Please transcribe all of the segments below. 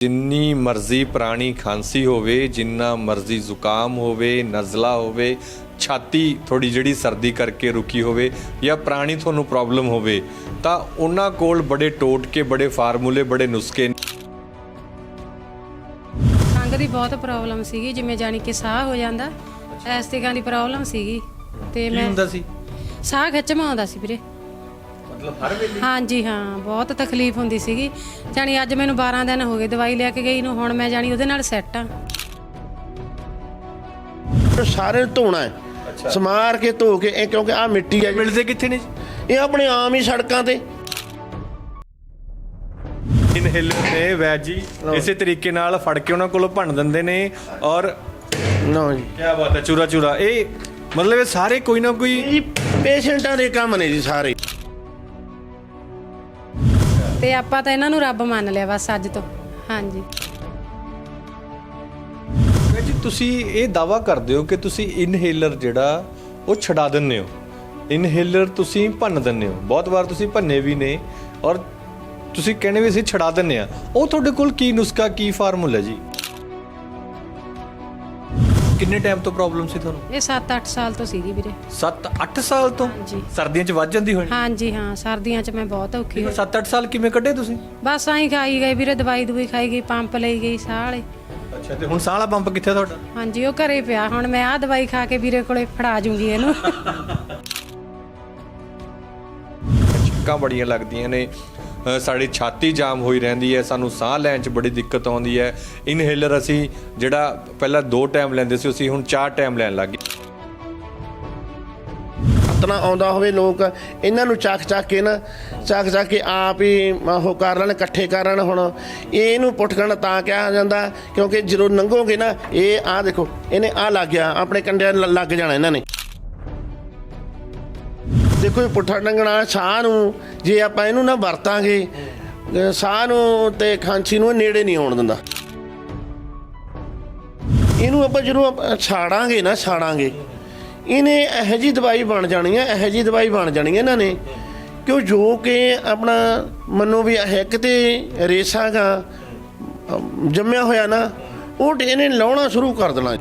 ਜਿੰਨੀ ਮਰਜ਼ੀ ਪੁਰਾਣੀ ਖਾਂਸੀ ਹੋਵੇ ਜਿੰਨਾ ਮਰਜ਼ੀ ਜ਼ੁਕਾਮ ਹੋਵੇ ਨਜ਼ਲਾ ਹੋਵੇ ਛਾਤੀ ਥੋੜੀ ਜਿਹੜੀ ਸਰਦੀ ਕਰਕੇ ਰੁਕੀ ਹੋਵੇ ਜਾਂ ਪੁਰਾਣੀ ਤੁਹਾਨੂੰ ਪ੍ਰੋਬਲਮ ਹੋਵੇ ਤਾਂ ਉਹਨਾਂ ਕੋਲ ਬੜੇ ਟੋਟਕੇ ਬੜੇ ਫਾਰਮੂਲੇ ਬੜੇ ਨੁਸਖੇ ਨੇ। ਖੰਘ ਦੀ ਬਹੁਤ ਪ੍ਰੋਬਲਮ ਸੀਗੀ ਜਿਵੇਂ ਜਾਨੀ ਕਿ ਸਾਹ ਹੋ ਜਾਂਦਾ ਐਸਟਿਕਾਂ ਦੀ ਪ੍ਰੋਬਲਮ ਸੀਗੀ ਤੇ ਕੀ ਮੈਂ ਹੁੰਦਾ ਸੀ ਸਾਹ ਖਿੱਚਵਾਂ ਆਉਂਦਾ ਸੀ ਵੀਰੇ ਮਤਲਬ ਹਰ ਵੇਲੇ? ਹਾਂਜੀ ਹਾਂ ਬਹੁਤ ਤਕਲੀਫ ਹੁੰਦੀ ਸੀਗੀ। ਜਾਨੀ ਅੱਜ ਮੈਨੂੰ 12 ਦਿਨ ਹੋ ਗਏ ਦਵਾਈ ਲੈ ਕੇ ਗਈ ਨੂੰ ਹੁਣ ਮੈਂ ਜਾਨੀ ਉਹਦੇ ਨਾਲ ਸੈੱਟ ਆ। ਸਾਰੇ ਧੋਣਾ ਹੈ। ਸਮਾਰ ਕੇ ਧੋ ਕੇ ਇਹ ਕਿਉਂਕਿ ਆ ਮਿੱਟੀ ਹੈ ਮਿਲਦੇ ਕਿੱਥੇ ਨੇ ਇਹ ਆਪਣੇ ਆਮ ਹੀ ਸੜਕਾਂ ਤੇ। ਇਨਹੇਲਰ ਨੇ ਵੈਦ ਜੀ। ਇਸੇ ਤਰੀਕੇ ਨਾਲ ਫੜ ਕੇ ਉਹਨਾਂ ਕੋਲੋਂ ਭੰਨ ਦਿੰਦੇ ਨੇ ਔਰ ਨਾ ਜੀ। ਕੀ ਬਾਤ ਹੈ ਚੂਰਾ ਚੂਰਾ ਇਹ ਮਤਲਬ ਇਹ ਸਾਰੇ ਕੋਈ ਨਾ ਕੋਈ ਪੇਸ਼ੈਂਟਾਂ ਦੇ ਕੰਮ ਨੇ ਜੀ ਸਾਰੇ। ਤੇ ਆਪਾਂ ਤਾਂ ਇਹਨਾਂ ਨੂੰ ਰੱਬ ਮੰਨ ਲਿਆ ਬਸ ਅੱਜ ਤੋਂ। ਹਾਂਜੀ। ਜੀ, ਤੁਸੀਂ ਇਹ ਦਾਵਾ ਕਰਦੇ ਹੋ ਕਿ ਤੁਸੀਂ ਇਨਹੇਲਰ ਜਿਹੜਾ, ਉਹ ਛਡਾ ਦਿੰਦੇ ਹੋ। ਇਨਹੇਲਰ ਤੁਸੀਂ ਭੰਨ ਦਿੰਦੇ ਹੋ। ਬਹੁਤ ਵਾਰ ਤੁਸੀਂ ਭੰਨੇ ਵੀ ਨੇ ਔਰ ਤੁਸੀਂ ਕਹਿੰਦੇ ਵੀ ਅਸੀਂ ਛਡਾ ਦਿੰਦੇ ਆ ਉਹ ਤੁਹਾਡੇ ਕੋਲ ਕੀ ਨੁਸਖਾ, ਕੀ ਫਾਰਮੂਲਾ ਜੀ? ਕਿੰਨੇ ਟਾਈਮ ਤੋਂ ਪ੍ਰੋਬਲਮ ਸੀ ਤੁਹਾਨੂੰ? ਇਹ 7-8 ਸਾਲ ਤੋਂ ਸੀਗੀ ਵੀਰੇ। 7-8 ਸਾਲ ਤੋਂ? ਹਾਂਜੀ। ਸਰਦੀਆਂ 'ਚ ਵੱਧ ਜਾਂਦੀ ਹੋਣੀ? ਹਾਂਜੀ ਹਾਂ ਸਰਦੀਆਂ 'ਚ ਮੈਂ ਬਹੁਤ ਔਖੀ ਹੋਈ। 7-8 ਸਾਲ ਕਿਵੇਂ ਕੱਢੇ ਤੁਸੀਂ? ਬਸ ਆਈ ਖਾਈ ਗਈ ਵੀਰੇ ਦਵਾਈ ਦਵਾਈ ਖਾਈ ਗਈ ਪੰਪ ਲਈ ਗਈ ਸਾਹ ਵਾਲੇ ਅੱਛਾ ਤੇ ਹੁਣ ਸਾਹ ਵਾਲਾ ਪੰਪ ਕਿੱਥੇ ਤੁਹਾਡਾ? ਹਾਂਜੀ ਉਹ ਘਰੇ ਪਿਆ। ਹੁਣ ਮੈਂ ਆਹ ਦਵਾਈ ਖਾ ਕੇ ਵੀਰੇ ਕੋਲੇ ਫੜਾ ਜੂੰਗੀ ਇਹਨੂੰ। ਛਿੱਕਾਂ ਬੜੀਆਂ ਲੱਗਦੀਆਂ ਨੇ। ਸਾਡੀ ਛਾਤੀ ਜਾਮ ਹੋਈ ਰਹਿੰਦੀ ਹੈ, ਸਾਨੂੰ ਸਾਹ ਲੈਣ 'ਚ ਬੜੀ ਦਿੱਕਤ ਆਉਂਦੀ ਹੈ। ਇਨਹੇਲਰ ਅਸੀਂ ਜਿਹੜਾ ਪਹਿਲਾਂ ਦੋ ਟਾਈਮ ਲੈਂਦੇ ਸੀ, ਅਸੀਂ ਹੁਣ ਚਾਰ ਟਾਈਮ ਲੈਣ ਲੱਗ ਗਏ। ਇਤਨਾ ਆਉਂਦਾ ਹੋਵੇ ਲੋਕ, ਇਹਨਾਂ ਨੂੰ ਚੱਕ ਚੱਕ ਕੇ ਨਾ, ਚੱਕ ਚੱਕ ਕੇ ਆਪ ਹੀ ਉਹ ਕਰ ਲੈਣ, ਇਕੱਠੇ ਕਰ ਲੈਣ ਹੁਣ। ਇਹਨੂੰ ਪੁੱਟਕਣ ਤਾਂ ਕਿਹਾ ਜਾਂਦਾ, ਕਿਉਂਕਿ ਜਦੋਂ ਲੰਘੋਗੇ ਨਾ, ਇਹ ਆਹ ਦੇਖੋ, ਇਹਨੇ ਆਹ ਲੱਗ ਗਿਆ, ਆਪਣੇ ਕੰਡਿਆਂ ਲੱਗ ਜਾਣਾ ਇਹਨਾਂ ਨੇ। ਦੇਖੋ ਇਹ ਪੁੱਠਾ ਡੰਗਣਾ ਸਾਹ ਨੂੰ ਜੇ ਆਪਾਂ ਇਹਨੂੰ ਨਾ ਵਰਤਾਂਗੇ ਸਾਹ ਨੂੰ ਤੇ ਖਾਂਸੀ ਨੂੰ ਨੇੜੇ ਨਹੀਂ ਆਉਣ ਦਿੰਦਾ। ਇਹਨੂੰ ਆਪਾਂ ਜਦੋਂ ਆਪਾਂ ਛਾੜਾਂਗੇ ਨਾ ਛਾੜਾਂਗੇ ਇਹਨੇ ਇਹੋ ਜੀ ਦਵਾਈ ਬਣ ਜਾਣੀ ਹੈ ਇਹੋ ਜੀ ਦਵਾਈ ਬਣ ਜਾਣੀ ਹੈ ਇਹਨਾਂ ਨੇ ਕਿਉਂ ਜੋ ਕਿ ਆਪਣਾ ਮੰਨੋ ਵੀ ਇੱਕ ਤੇ ਰੇਸਾਗਾ ਜੰਮਿਆ ਹੋਇਆ ਨਾ, ਉਹ ਇਹਨੇ ਲਾਉਣਾ ਸ਼ੁਰੂ ਕਰ ਦੇਣਾ।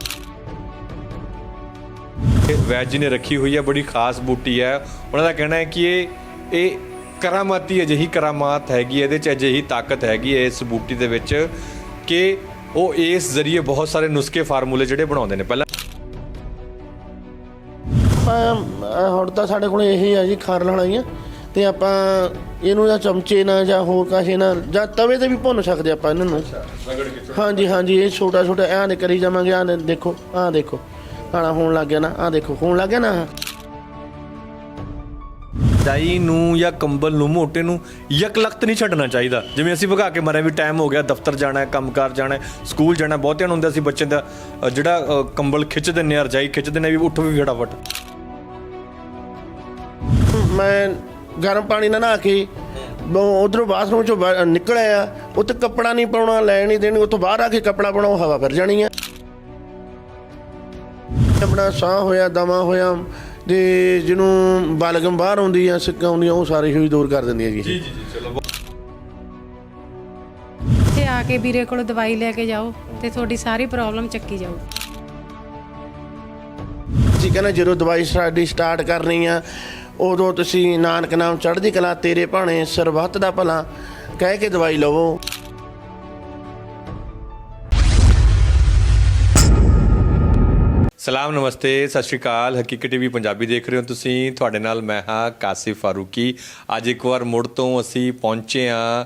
ਵੈਦ ਜੀ ਨੇ ਰੱਖੀ ਹੋਈ ਹੈ ਬੜੀ ਖਾਸ ਬੂਟੀ ਹੈ ਉਹਨਾਂ ਦਾ ਕਹਿਣਾ ਹੈ ਕਿ ਇਹ ਇਹ ਕਰਾਮਾਤੀ ਅਜਿਹੀ ਕਰਾਮਾਤ ਹੈਗੀ ਇਹਦੇ 'ਚ ਅਜਿਹੀ ਤਾਕਤ ਹੈਗੀ ਹੈ ਇਸ ਬੂਟੀ ਦੇ ਵਿੱਚ ਕਿ ਉਹ ਇਸ ਜ਼ਰੀਏ ਬਹੁਤ ਸਾਰੇ ਨੁਸਖੇ ਫਾਰਮੂਲੇ ਜਿਹੜੇ ਬਣਾਉਂਦੇ ਨੇ। ਪਹਿਲਾਂ ਆਪਾਂ ਹੁਣ ਤਾਂ ਸਾਡੇ ਕੋਲ ਇਹ ਆ ਜੀ ਖਾਰ ਲਾਣਾਈਆਂ ਤੇ ਆਪਾਂ ਇਹਨੂੰ ਜਾਂ ਚਮਚੇ ਨਾਲ ਜਾਂ ਹੋਰ ਕਾਸ਼ੇ ਨਾਲ ਜਾਂ ਤਵੇ ਤੇ ਵੀ ਭੁੰਨ ਸਕਦੇ ਆਪਾਂ ਇਹਨਾਂ। ਨੂੰ ਹਾਂਜੀ ਹਾਂਜੀ ਇਹ ਛੋਟਾ ਛੋਟਾ ਐਂ ਕਰੀ ਜਾਵਾਂਗੇ ਆਹ ਦੇਖੋ ਆਹ ਦੇਖੋ। ਖਾਣਾ ਹੋਣ ਲੱਗ ਗਿਆ ਨਾ ਆਹ ਦੇਖੋ ਹੋਣ ਲੱਗ ਗਿਆ ਨਾ। ਦਾਈ ਨੂੰ ਜਾਂ ਕੰਬਲ ਨੂੰ ਮੋਟੇ ਨੂੰ ਯਕਲਖਤ ਨਹੀਂ ਛੱਡਣਾ ਚਾਹੀਦਾ। ਜਿਵੇਂ ਅਸੀਂ ਭਗਾ ਕੇ ਮਰੇ ਵੀ ਟਾਈਮ ਹੋ ਗਿਆ ਦਫ਼ਤਰ ਜਾਣਾ ਹੈ ਕੰਮਕਾਰ ਜਾਣਾ ਹੈ ਸਕੂਲ ਜਾਣਾ ਬਹੁਤਿਆਂ ਨੂੰ ਹੁੰਦਾ ਸੀ ਬੱਚੇ ਦਾ ਅ, ਜਿਹੜਾ ਅ, ਕੰਬਲ ਖਿੱਚ ਦਿੰਨੇ ਆ ਰਜਾਈ ਖਿੱਚ ਦਿੰਨੇ ਆ ਵੀ ਉੱਠ ਵੀ ਫਟਾਫਟ। ਮੈਂ ਗਰਮ ਪਾਣੀ ਨਾਲ ਨਹਾ ਕੇ ਉਧਰੋਂ ਬਾਥਰੂਮ ਚੋਂ ਬਾਹਰ ਨਿਕਲ ਆਇਆ ਉੱਥੇ ਕੱਪੜਾ ਨਹੀਂ ਪਾਉਣਾ ਲੈਣ ਨਹੀਂ ਦੇਣੀ ਉੱਥੋਂ ਬਾਹਰ ਆ ਕੇ ਕੱਪੜਾ ਪਾਉਣਾ ਉਹ ਹਵਾ ਫਿਰ ਜਾਣੀ ਆ। ਆਪਣਾ ਸਾਹ ਹੋਇਆ ਦਮਾ ਹੋਇਆ ਤੇ ਜਿਹਨੂੰ ਬਲਗਮ ਬਾਹਰ ਆਉਂਦੀ ਆ ਸਿੱਕਾ ਆਉਂਦੀਆਂ ਉਹ ਸਾਰੀ ਹੀ ਦੂਰ ਕਰ ਦਿੰਦੀ ਹੈ ਜੀ ਜੀ ਜੀ ਚਲੋ ਤੇ ਆ ਕੇ ਵੀਰੇ ਕੋਲ ਦਵਾਈ ਲੈ ਕੇ ਜਾਓ ਤੇ ਤੁਹਾਡੀ ਸਾਰੀ ਪ੍ਰੋਬਲਮ ਚੱਕੀ ਜਾਊ। ਜੀ ਕਹਿੰਦਾ ਜਦੋਂ ਦਵਾਈ ਸਾਡੀ ਸਟਾਰਟ ਕਰਨੀ ਆ ਉਦੋਂ ਤੁਸੀਂ ਨਾਨਕ ਨਾਮ ਚੜ੍ਹਦੀ ਕਲਾ ਤੇਰੇ ਭਾਣੇ ਸਰਬੱਤ ਦਾ ਭਲਾ ਕਹਿ ਕੇ ਦਵਾਈ ਲਵੋ। ਸਲਾਮ, ਨਮਸਤੇ, ਸਤਿ ਸ਼੍ਰੀ ਅਕਾਲ। ਹਕੀਕਤ ਟੀਵੀ ਪੰਜਾਬੀ ਦੇਖ ਰਹੇ ਹੋ ਤੁਸੀਂ। ਤੁਹਾਡੇ ਨਾਲ ਮੈਂ ਹਾਂ ਕਾਸਿਫ ਫਾਰੂਕੀ। ਅੱਜ ਇੱਕ ਵਾਰ ਮੁੜ ਤੋਂ ਅਸੀਂ ਪਹੁੰਚੇ ਹਾਂ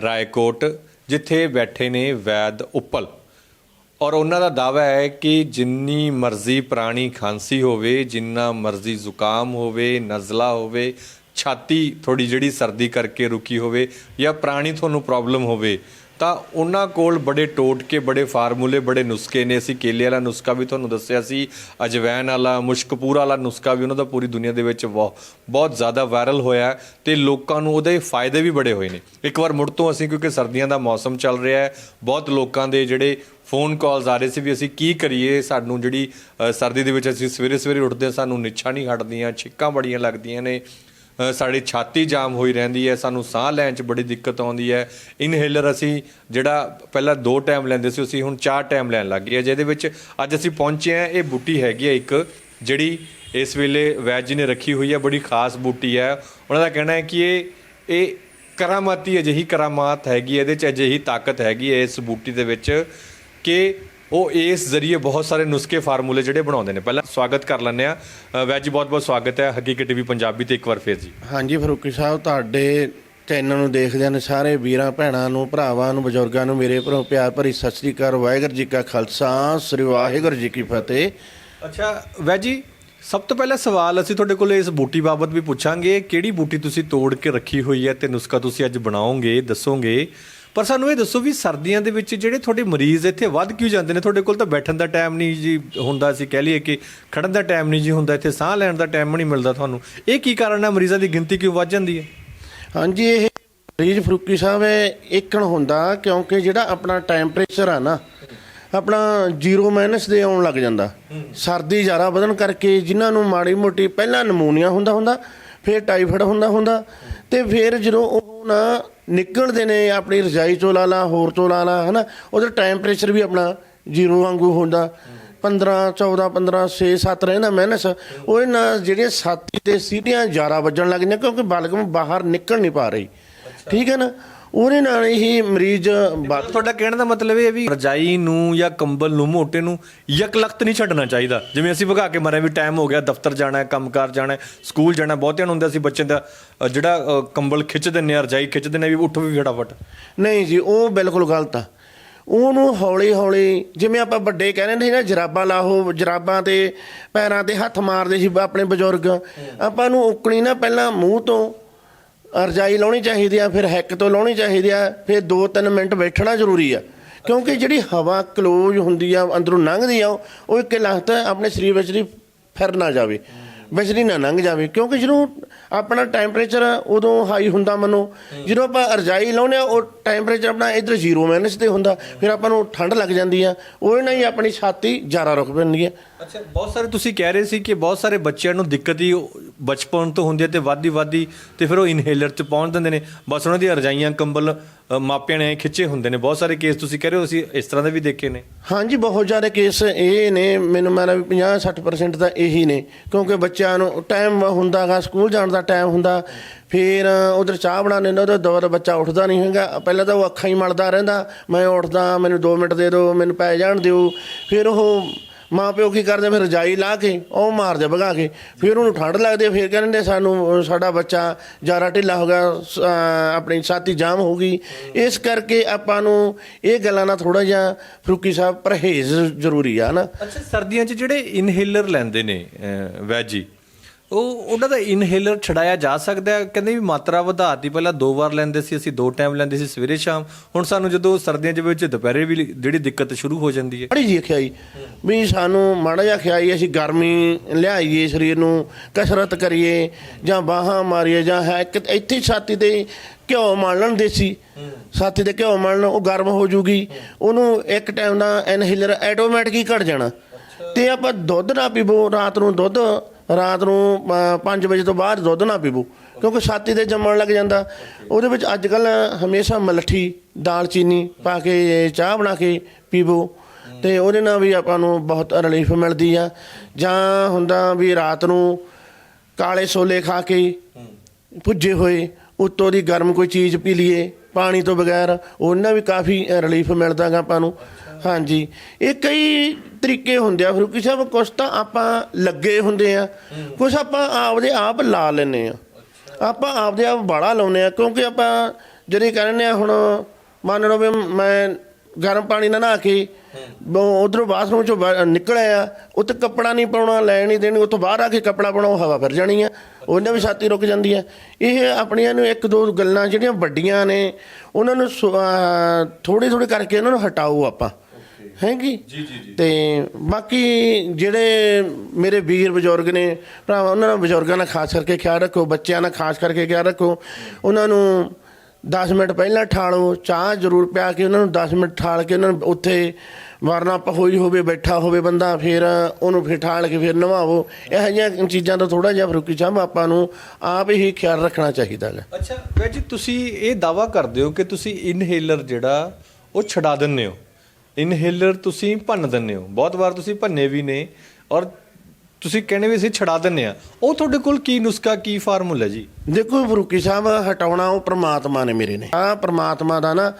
ਰਾਏਕੋਟ, ਜਿੱਥੇ ਬੈਠੇ ਨੇ ਵੈਦ ਉੱਪਲ। ਔਰ ਉਹਨਾਂ ਦਾ ਦਾਵਾ ਹੈ ਕਿ ਜਿੰਨੀ ਮਰਜ਼ੀ ਪੁਰਾਣੀ ਖਾਂਸੀ ਹੋਵੇ, ਜਿੰਨਾ ਮਰਜ਼ੀ ਜ਼ੁਕਾਮ ਹੋਵੇ, ਨਜ਼ਲਾ ਹੋਵੇ, ਛਾਤੀ ਥੋੜੀ ਜਿਹੜੀ ਸਰਦੀ ਕਰਕੇ ਰੁਕੀ ਹੋਵੇ ਜਾਂ ਪੁਰਾਣੀ ਤੁਹਾਨੂੰ ਪ੍ਰੋਬਲਮ ਹੋਵੇ ਤਾਂ ਉਹਨਾਂ ਕੋਲ ਬੜੇ ਟੋਟਕੇ, ਬੜੇ ਫਾਰਮੂਲੇ, ਬੜੇ ਨੁਸਖੇ ਨੇ। ਅਸੀਂ ਕੇਲੇ ਵਾਲਾ ਨੁਸਖਾ ਵੀ ਤੁਹਾਨੂੰ ਦੱਸਿਆ ਸੀ ਅਜਵੈਨ ਵਾਲਾ, ਮੁਸ਼ਕਪੂਰ ਵਾਲਾ ਨੁਸਖਾ ਵੀ ਉਹਨਾਂ ਦਾ ਪੂਰੀ ਦੁਨੀਆ ਦੇ ਵਿੱਚ ਬਹੁ- ਬਹੁਤ ਜ਼ਿਆਦਾ ਵਾਇਰਲ ਹੋਇਆ ਹੈ ਤੇ ਲੋਕਾਂ ਨੂੰ ਉਹਦੇ ਫਾਇਦੇ ਵੀ ਬੜੇ ਹੋਏ ਨੇ। ਇੱਕ ਵਾਰ ਮੁੜ ਤੋਂ ਅਸੀਂ, ਕਿਉਂਕਿ ਸਰਦੀਆਂ ਦਾ ਮੌਸਮ ਚੱਲ ਰਿਹਾ ਹੈ, ਬਹੁਤ ਲੋਕਾਂ ਦੇ ਜਿਹੜੇ ਫੋਨ ਕਾਲਸ ਆ ਰਹੇ ਸੀ ਵੀ ਅਸੀਂ ਕੀ ਕਰੀਏ? ਸਾਨੂੰ ਜਿਹੜੀ ਸਰਦੀ ਦੇ ਵਿੱਚ ਅਸੀਂ ਸਵੇਰੇ ਸਵੇਰੇ ਉੱਠਦੇ ਹਾਂ, ਸਾਨੂੰ ਨਿੱਛਾਂ ਨਹੀਂ ਹਟਦੀਆਂ, ਛਿੱਕਾਂ ਬੜੀਆਂ ਲੱਗਦੀਆਂ ਨੇ। ਸਾਡੀ ਛਾਤੀ ਜਾਮ ਹੋਈ ਰਹਿੰਦੀ ਹੈ ਸਾਨੂੰ ਸਾਹ ਲੈਣ 'ਚ ਬੜੀ ਦਿੱਕਤ ਆਉਂਦੀ ਹੈ। ਇਨਹੇਲਰ ਅਸੀਂ ਜਿਹੜਾ ਪਹਿਲਾਂ ਦੋ ਟਾਈਮ ਲੈਂਦੇ ਸੀ ਅਸੀਂ ਹੁਣ ਚਾਰ ਟਾਈਮ ਲੈਣ ਲੱਗ ਗਏ ਹਾਂ, ਜਿਹਦੇ ਵਿੱਚ ਅੱਜ ਅਸੀਂ ਪਹੁੰਚੇ ਹਾਂ ਇਹ ਬੂਟੀ ਹੈਗੀ ਹੈ ਇੱਕ ਜਿਹੜੀ ਇਸ ਵੇਲੇ ਵੈਦ ਨੇ ਰੱਖੀ ਹੋਈ ਹੈ ਬੜੀ ਖਾਸ ਬੂਟੀ ਹੈ ਉਹਨਾਂ ਦਾ ਕਹਿਣਾ ਹੈ ਕਿ ਇਹ ਇਹ ਕਰਾਮਾਤੀ ਅਜਿਹੀ ਕਰਾਮਾਤ ਹੈਗੀ ਇਹਦੇ 'ਚ ਅਜਿਹੀ ਤਾਕਤ ਹੈਗੀ ਹੈ ਇਸ ਬੂਟੀ ਦੇ ਵਿੱਚ ਕਿ ਉਹ ਇਸ ਜ਼ਰੀਏ ਬਹੁਤ ਸਾਰੇ ਨੁਸਖੇ ਫਾਰਮੂਲੇ ਜਿਹੜੇ ਬਣਾਉਂਦੇ ਨੇ। ਪਹਿਲਾਂ ਸਵਾਗਤ ਕਰ ਲੈਂਦੇ ਆ ਵੈਦ ਜੀ ਬਹੁਤ ਬਹੁਤ ਸਵਾਗਤ ਹੈ ਹਕੀਕਤ ਟੀਵੀ ਪੰਜਾਬੀ ਤੇ ਇੱਕ ਵਾਰ ਫੇਰ ਜੀ। ਹਾਂਜੀ ਫਰੂਕੀ ਸਾਹਿਬ ਤੁਹਾਡੇ ਚੈਨਲ ਨੂੰ ਦੇਖਦਿਆਂ ਨੇ ਸਾਰੇ ਵੀਰਾਂ ਭੈਣਾਂ ਨੂੰ ਭਰਾਵਾਂ ਨੂੰ ਬਜ਼ੁਰਗਾਂ ਨੂੰ ਮੇਰੇ ਭਰੋ ਪਿਆਰ ਭਰੀ ਸਤਿ ਸ੍ਰੀ ਅਕਾਲ ਵਾਹਿਗੁਰੂ ਜੀ ਕਾ ਖਾਲਸਾ ਸ੍ਰੀ ਵਾਹਿਗੁਰੂ ਜੀ ਕੀ ਫਤਿਹ। ਅੱਛਾ ਵੈਦ ਜੀ ਸਭ ਤੋਂ ਪਹਿਲਾ ਸਵਾਲ ਅਸੀਂ ਤੁਹਾਡੇ ਕੋਲ ਇਸ ਬੂਟੀ ਬਾਬਤ ਵੀ ਪੁੱਛਾਂਗੇ ਕਿਹੜੀ ਬੂਟੀ ਤੁਸੀਂ ਤੋੜ ਕੇ ਰੱਖੀ ਹੋਈ ਹੈ ਤੇ ਨੁਸਖਾ ਤੁਸੀਂ ਅੱਜ ਬਣਾਓਗੇ ਦੱਸੋਗੇ? ਪਰ ਸਾਨੂੰ ਇਹ ਦੱਸੋ ਵੀ ਸਰਦੀਆਂ ਦੇ ਵਿੱਚ ਜਿਹੜੇ ਤੁਹਾਡੇ ਮਰੀਜ਼ ਇੱਥੇ ਵੱਧ ਕਿਉਂ ਜਾਂਦੇ ਨੇ? ਤੁਹਾਡੇ ਕੋਲ ਤਾਂ ਬੈਠਣ ਦਾ ਟਾਈਮ ਨਹੀਂ ਜੀ ਹੁੰਦਾ ਅਸੀਂ ਕਹਿ ਲਈਏ ਕਿ ਖੜਨ ਦਾ ਟਾਈਮ ਨਹੀਂ ਜੀ ਹੁੰਦਾ, ਇੱਥੇ ਸਾਹ ਲੈਣ ਦਾ ਟਾਈਮ ਨਹੀਂ ਮਿਲਦਾ ਤੁਹਾਨੂੰ। ਇਹ ਕੀ ਕਾਰਨ ਹੈ? ਮਰੀਜ਼ਾਂ ਦੀ ਗਿਣਤੀ ਕਿਉਂ ਵੱਧ ਜਾਂਦੀ ਹੈ? ਹਾਂਜੀ, ਇਹ ਮਰੀਜ਼ ਫਰੂਕੀ ਸਾਹਿਬ ਏਕਣ ਹੁੰਦਾ ਕਿਉਂਕਿ ਜਿਹੜਾ ਆਪਣਾ ਟੈਂਪਰੇਚਰ ਆ ਨਾ, ਆਪਣਾ 0 ਮਾਈਨਸ ਦੇ ਆਉਣ ਲੱਗ ਜਾਂਦਾ। ਸਰਦੀ ਜ਼ਿਆਦਾ ਵਧਣ ਕਰਕੇ ਜਿਨ੍ਹਾਂ ਨੂੰ ਮਾੜੀ ਮੋਟੀ ਪਹਿਲਾਂ ਨਮੂਨੀਆ ਹੁੰਦਾ ਹੁੰਦਾ, ਫਿਰ ਟਾਈਫਾਇਡ ਹੁੰਦਾ ਹੁੰਦਾ ਤੇ ਫਿਰ ਜਦੋਂ ਉਹ ਨਾ ਨਿਕਲਦੇ ਨੇ ਆਪਣੀ ਰਜਾਈ ਚੋਂ ਲਾ ਲਾ ਹੋਰ ਚੋਂ ਲਾ ਲਾ ਹਨਾ? ਉਹਦਾ ਟੈਂਪਰੇਚਰ ਵੀ ਆਪਣਾ 0 ਵਾਂਗੂ ਹੁੰਦਾ। 15 14 15 6 7 ਰਹਿੰਦਾ ਮਾਈਨਸ ਉਹਦੇ ਨਾਲ ਜਿਹੜੀਆਂ ਛਾਤੀ ਤੇ ਸੀਟੀਆਂ ਜ਼ਿਆਦਾ ਵੱਜਣ ਲੱਗ ਜਾਂਦੀਆਂ ਕਿਉਂਕਿ ਬਲਗਮ ਬਾਹਰ ਨਿਕਲ ਨਹੀਂ ਪਾ ਰਹੀ। ਠੀਕ ਹੈ ਨਾ? ਉਹਦੇ ਨਾਲ ਹੀ ਮਰੀਜ਼ ਵੱਧ ਤੁਹਾਡਾ ਕਹਿਣ ਦਾ ਮਤਲਬ ਇਹ ਹੈ ਵੀ ਰਜਾਈ ਨੂੰ ਜਾਂ ਕੰਬਲ ਨੂੰ ਮੋਟੇ ਨੂੰ ਯਕ ਲਖਤ ਨਹੀਂ ਛੱਡਣਾ ਚਾਹੀਦਾ। ਜਿਵੇਂ ਅਸੀਂ ਭਗਾ ਕੇ ਮਾਰੇ ਵੀ ਟਾਈਮ ਹੋ ਗਿਆ ਦਫ਼ਤਰ ਜਾਣਾ ਹੈ ਕੰਮਕਾਰ ਜਾਣਾ ਹੈ ਸਕੂਲ ਜਾਣਾ ਹੈ, ਬਹੁਤਿਆਂ ਨੂੰ ਹੁੰਦਾ ਸੀ ਬੱਚੇ ਦਾ ਅ, ਜਿਹੜਾ ਅ, ਕੰਬਲ ਖਿੱਚ ਦਿੰਨੇ ਆ ਰਜਾਈ ਖਿੱਚ ਦਿੰਨੇ ਆ ਵੀ ਉੱਠ ਵੀ ਫਟਾਫਟ। ਨਹੀਂ ਜੀ ਉਹ ਬਿਲਕੁਲ ਗਲਤ ਆ। ਉਹਨੂੰ ਹੌਲੀ ਹੌਲੀ ਜਿਵੇਂ ਆਪਾਂ ਵੱਡੇ ਕਹਿੰਦੇ ਨੇ ਨਾ ਜਰਾਬਾਂ ਲਾਹੋ ਜਰਾਬਾਂ ਤੇ ਪੈਰਾਂ ਤੇ ਹੱਥ ਮਾਰਦੇ ਸੀ ਆਪਣੇ ਬਜ਼ੁਰਗ। ਆਪਾਂ ਨੂੰ ਉਕਣੀ ਨਾ ਪਹਿਲਾਂ ਮੂੰਹ ਤੋਂ ਰਜਾਈ ਲਾਉਣੀ ਚਾਹੀਦੀ ਆ, ਫਿਰ ਹੈਕ ਤੋਂ ਲਾਉਣੀ ਚਾਹੀਦੀ ਆ, ਫਿਰ 2-3 ਮਿੰਟ ਬੈਠਣਾ ਜ਼ਰੂਰੀ ਆ। ਕਿਉਂਕਿ ਜਿਹੜੀ ਹਵਾ ਕਲੋਜ਼ ਹੁੰਦੀ ਆ, ਅੰਦਰੋਂ ਲੰਘਦੀ ਆ, ਉਹ ਇੱਕ ਲਖਤ ਆਪਣੇ ਸਰੀਰ ਵਿੱਚ ਦੀ ਫਿਰ ਨਾ ਜਾਵੇ। ਬਿਜਲੀ ਨਾ ਲੰਘ ਜਾਵੇ, ਕਿਉਂਕਿ ਜਦੋਂ ਆਪਣਾ ਟੈਂਪਰੇਚਰ ਉਦੋਂ ਹਾਈ ਹੁੰਦਾ ਮੰਨੋ। ਜਦੋਂ ਆਪਾਂ ਰਜਾਈ ਲਾਉਂਦੇ ਆ ਉਹ ਟੈਂਪਰੇਚਰ ਆਪਣਾ ਇਧਰ 0 ਮਾਈਨਸ ਤੇ ਹੁੰਦਾ, ਫਿਰ ਆਪਾਂ ਨੂੰ ਠੰਡ ਲੱਗ ਜਾਂਦੀ ਆ। ਉਹਦੇ ਨਾਲ ਹੀ ਆਪਣੀ ਛਾਤੀ ਜ਼ਿਆਦਾ ਰੁਕ ਪੈਂਦੀ ਹੈ ਅੱਛਾ, ਬਹੁਤ ਸਾਰੇ ਤੁਸੀਂ ਕਹਿ ਰਹੇ ਸੀ ਕਿ ਬਹੁਤ ਸਾਰੇ ਬੱਚਿਆਂ ਨੂੰ ਦਿੱਕਤ ਹੀ ਬਚਪਨ ਤੋਂ ਹੁੰਦੀ ਹੈ ਤੇ ਵੱਧਦੀ ਵੱਧਦੀ ਤੇ ਫਿਰ ਉਹ ਇਨਹੇਲਰ 'ਚ ਪਹੁੰਚ ਦਿੰਦੇ ਨੇ। ਬਸ ਉਹਨਾਂ ਦੀਆਂ ਰਜਾਈਆਂ, ਕੰਬਲ ਅ, ਮਾਪਿਆਂ ਨੇ ਖਿੱਚੇ ਹੁੰਦੇ ਨੇ। ਬਹੁਤ ਸਾਰੇ ਕੇਸ ਤੁਸੀਂ ਕਹਿ ਰਹੇ ਹੋ ਅਸੀਂ ਇਸ ਤਰ੍ਹਾਂ ਦੇ ਵੀ ਦੇਖੇ ਨੇ। ਹਾਂਜੀ ਬਹੁਤ ਜ਼ਿਆਦਾ ਕੇਸ ਇਹ ਨੇ। ਮੈਨੂੰ ਮਾਰਾ ਵੀ 50 60% ਤਾਂ ਇਹੀ ਨੇ। ਕਿਉਂਕਿ ਬੱਚਿਆਂ ਨੂੰ ਟਾਈਮ ਹੁੰਦਾਗਾ ਸਕੂਲ ਜਾਣ ਦਾ ਟਾਈਮ ਹੁੰਦਾ। ਫਿਰ ਉਧਰ ਚਾਹ ਬਣਾਉਂਦੇ ਨੇ ਉਹਦਾ ਦੁਬਾਰਾ ਬੱਚਾ ਉੱਠਦਾ ਨਹੀਂ ਹੈਗਾ। ਪਹਿਲਾਂ ਤਾਂ ਉਹ ਅੱਖਾਂ ਹੀ ਮਲਦਾ ਰਹਿੰਦਾ। ਮੈਂ ਉੱਠਦਾ ਮੈਨੂੰ 2 ਮਿੰਟ ਦੇ ਦਿਓ ਮੈਨੂੰ ਪੈ ਜਾਣ ਦਿਓ। ਫਿਰ ਉਹ ਮਾਂ ਪਿਓ ਕੀ ਕਰਦੇ? ਫਿਰ ਰਜਾਈ ਲਾ ਕੇ ਉਹ ਮਾਰਦੇ ਭਗਾ ਕੇ। ਫਿਰ ਉਹਨੂੰ ਠੰਡ ਲੱਗਦੀ ਹੈ, ਫਿਰ ਕਹਿੰਦੇ ਸਾਨੂੰ ਸਾਡਾ ਬੱਚਾ ਜ਼ਿਆਦਾ ਢਿੱਲਾ ਹੋ ਗਿਆ ਆਪਣੀ ਛਾਤੀ ਜਾਮ ਹੋ ਗਈ। ਇਸ ਕਰਕੇ ਆਪਾਂ ਨੂੰ ਇਹ ਗੱਲਾਂ ਨਾਲ ਥੋੜਾ ਜਿਹਾ ਫਰੂਕੀ ਸਾਹਿਬ ਪਰਹੇਜ਼ ਜ਼ਰੂਰੀ ਆ ਨਾ ਅੱਛਾ ਸਰਦੀਆਂ 'ਚ ਜਿਹੜੇ ਇਨਹੇਲਰ ਲੈਂਦੇ ਨੇ ਵੈਜੀ ਉਹ ਉਹਨਾਂ ਦਾ ਇਨਹੇਲਰ ਛਡਾਇਆ ਜਾ ਸਕਦਾ ਹੈ। ਕਹਿੰਦੇ ਵੀ ਮਾਤਰਾ ਵਧਾਤੀ ਪਹਿਲਾਂ ਦੋ ਵਾਰ ਲੈਂਦੇ ਸੀ ਅਸੀਂ ਦੋ ਟਾਈਮ ਲੈਂਦੇ ਸੀ ਸਵੇਰੇ ਸ਼ਾਮ। ਹੁਣ ਸਾਨੂੰ ਜਦੋਂ ਸਰਦੀਆਂ ਦੇ ਵਿੱਚ ਦੁਪਹਿਰੇ ਵੀ ਜਿਹੜੀ ਦਿੱਕਤ ਸ਼ੁਰੂ ਹੋ ਜਾਂਦੀ ਹੈ। ਬੜੀ ਜੀ ਖਿਆਈ। ਵੀ ਸਾਨੂੰ ਮਾੜਾ ਜਿਹਾ ਖਿਆਈ ਅਸੀਂ ਗਰਮੀ ਲਿਆਈਏ ਸਰੀਰ ਨੂੰ ਕਸਰਤ ਕਰੀਏ ਜਾਂ ਬਾਹਾਂ ਮਾਰੀਏ ਜਾਂ ਹੈ ਕਿ ਇੱਥੇ ਛਾਤੀ ਤੇ ਘਿਓ ਮਲ ਲੈਣ ਦੇਸੀ। ਛਾਤੀ ਤੇ ਘਿਓ ਮਲਣ ਉਹ ਗਰਮ ਹੋ ਜੂਗੀ। ਉਹਨੂੰ ਇੱਕ ਟਾਈਮ ਦਾ ਇਨਹੇਲਰ ਆਟੋਮੈਟਿਕ ਹੀ ਘਟ ਜਾਣਾ। ਤੇ ਆਪਾਂ ਦੁੱਧ ਨਾ ਪੀਵੋ ਰਾਤ ਨੂੰ ਦੁੱਧ ਰਾਤ ਨੂੰ 5 ਵਜੇ ਤੋਂ ਬਾਅਦ ਦੁੱਧ ਨਾ ਪੀਵੋ, ਕਿਉਂਕਿ ਛਾਤੀ ਤੇ ਜੰਮਣ ਲੱਗ ਜਾਂਦਾ। ਉਹਦੇ ਵਿੱਚ ਅੱਜ ਕੱਲ ਹਮੇਸ਼ਾ ਮਲਠੀ ਦਾਲਚੀਨੀ ਪਾ ਕੇ, ਚਾਹ ਬਣਾ ਕੇ ਪੀਵੋ। ਤੇ ਉਹਦੇ ਨਾਲ ਵੀ ਆਪਾਂ ਨੂੰ ਬਹੁਤ ਰਿਲੀਫ ਮਿਲਦੀ ਆ। ਜਾਂ ਹੁੰਦਾ ਵੀ ਰਾਤ ਨੂੰ ਕਾਲੇ ਛੋਲੇ ਖਾ ਕੇ ਭੁੱਜੇ ਹੋਏ, ਉੱਤੋਂ ਦੀ ਗਰਮ ਕੋਈ ਚੀਜ਼ ਪੀ ਲਈਏ, ਪਾਣੀ ਤੋਂ ਬਗੈਰ, ਉਹਨਾਂ ਵੀ ਕਾਫੀ ਰਿਲੀਫ ਮਿਲਦਾ ਗਾ ਆਪਾਂ ਨੂੰ। ਹਾਂਜੀ। ਇਹ ਕਈ ਤਰੀਕੇ ਹੁੰਦੇ ਆ ਫਰੂਕੀ ਸਾਹਿਬ ਕੁਛ ਤਾਂ ਆਪਾਂ ਲੱਗੇ ਹੁੰਦੇ ਆ ਕੁਛ ਆਪਾਂ ਆਪਦੇ ਆਪ ਲਾ ਲੈਨੇ ਆ। ਆਪਾਂ ਆਪਦੇ ਆਪ ਬਾੜਾ ਲਾਉਨੇ ਆ ਕਿਉਂਕਿ ਆਪਾਂ ਜਿਹੜੇ ਕਹਿੰਦੇ ਆ ਹੁਣ ਮੰਨ ਲਓ ਵੀ ਮੈਂ ਗਰਮ ਪਾਣੀ ਨਾਲ ਨਹਾ ਕੇ ਉਧਰੋਂ ਬਾਥਰੂਮ ਚੋਂ ਨਿਕਲਿਆ ਆ ਉੱਤੇ ਕੱਪੜਾ ਨਹੀਂ ਪਾਉਣਾ ਲੈਣ ਨਹੀਂ ਦੇਣੀ ਉੱਥੋਂ ਬਾਹਰ ਆ ਕੇ ਕੱਪੜਾ ਪਾਉਣਾ ਹਵਾ ਫਿਰ ਜਾਣੀ ਆ ਉਹਨਾਂ ਵੀ ਛਾਤੀ ਰੁਕ ਜਾਂਦੀ ਆ। ਇਹ ਆਪਣੀਆਂ ਨੂੰ ਇੱਕ ਦੋ ਗੱਲਾਂ ਜਿਹੜੀਆਂ ਵੱਡੀਆਂ ਨੇ ਉਹਨਾਂ ਨੂੰ ਥੋੜੀ ਥੋੜੀ ਕਰਕੇ ਉਹਨਾਂ ਨੂੰ ਹਟਾਓ ਆਪਾਂ। ਹੈਂਗੀ? ਜੀ ਜੀ ਜੀ। ਤੇ ਬਾਕੀ ਜਿਹੜੇ ਮੇਰੇ ਵੀਰ ਬਜ਼ੁਰਗ ਨੇ ਭਰਾਵਾ ਉਹਨਾਂ ਨਾਲ ਬਜ਼ੁਰਗਾਂ ਨਾਲ ਖਾਸ ਕਰਕੇ ਖਿਆਲ ਰੱਖੋ ਬੱਚਿਆਂ ਨਾਲ ਖਾਸ ਕਰਕੇ ਖਿਆਲ ਰੱਖੋ। ਉਹਨਾਂ ਨੂੰ 10 ਮਿੰਟ ਪਹਿਲਾਂ ਠਾਲੋ ਚਾਹ ਜ਼ਰੂਰ ਪਿਆ ਕੇ ਉਹਨਾਂ ਨੂੰ 10 ਮਿੰਟ ਠਾਲ ਕੇ ਉਹਨਾਂ ਨੂੰ ਉੱਥੇ ਵਰਨਾ ਹੋਈ ਹੋਵੇ ਬੈਠਾ ਹੋਵੇ ਬੰਦਾ ਫਿਰ ਉਹਨੂੰ ਫਿਰ ਠਾਲ ਕੇ ਫਿਰ ਨਵਾਵੋ। ਇਹੋ ਜਿਹੀਆਂ ਚੀਜ਼ਾਂ ਦਾ ਥੋੜਾ ਜਿਹਾ ਫਰੂਕੀ ਸਾਹਿਬ ਆਪਾਂ ਨੂੰ ਆਪ ਹੀ ਖਿਆਲ ਰੱਖਣਾ ਚਾਹੀਦਾ ਹੈ ਅੱਛਾ ਵੈਦ ਜੀ ਤੁਸੀਂ ਇਹ ਦਾਵਾ ਕਰਦੇ ਹੋ ਕਿ ਤੁਸੀਂ ਇਨਹੇਲਰ ਜਿਹੜਾ ਉਹ ਛਡਾ ਦਿੰਦੇ ਹੋ। ਇਨਹੇਲਰ ਤੁਸੀਂ ਭੰਨ ਦਿੰਦੇ ਹੋ। ਬਹੁਤ ਵਾਰ ਤੁਸੀਂ ਭੰਨੇ ਵੀ ਨੇ ਔਰ ਤੁਸੀਂ ਕਹਿੰਦੇ ਵੀ ਅਸੀਂ ਛਡਾ ਦਿੰਦੇ ਆ ਉਹ ਤੁਹਾਡੇ ਕੋਲ ਕੀ ਨੁਸਖਾ, ਕੀ ਫਾਰਮੂਲਾ ਜੀ? ਦੇਖੋ ਫਰੂਕੀ ਸਾਹਿਬ, ਹਟਾਉਣਾ ਉਹ ਪ੍ਰਮਾਤਮਾ ਨੇ ਮੇਰੇ ਨੇ। ਆ ਪ੍ਰਮਾਤਮਾ ਦਾ ਨਾ,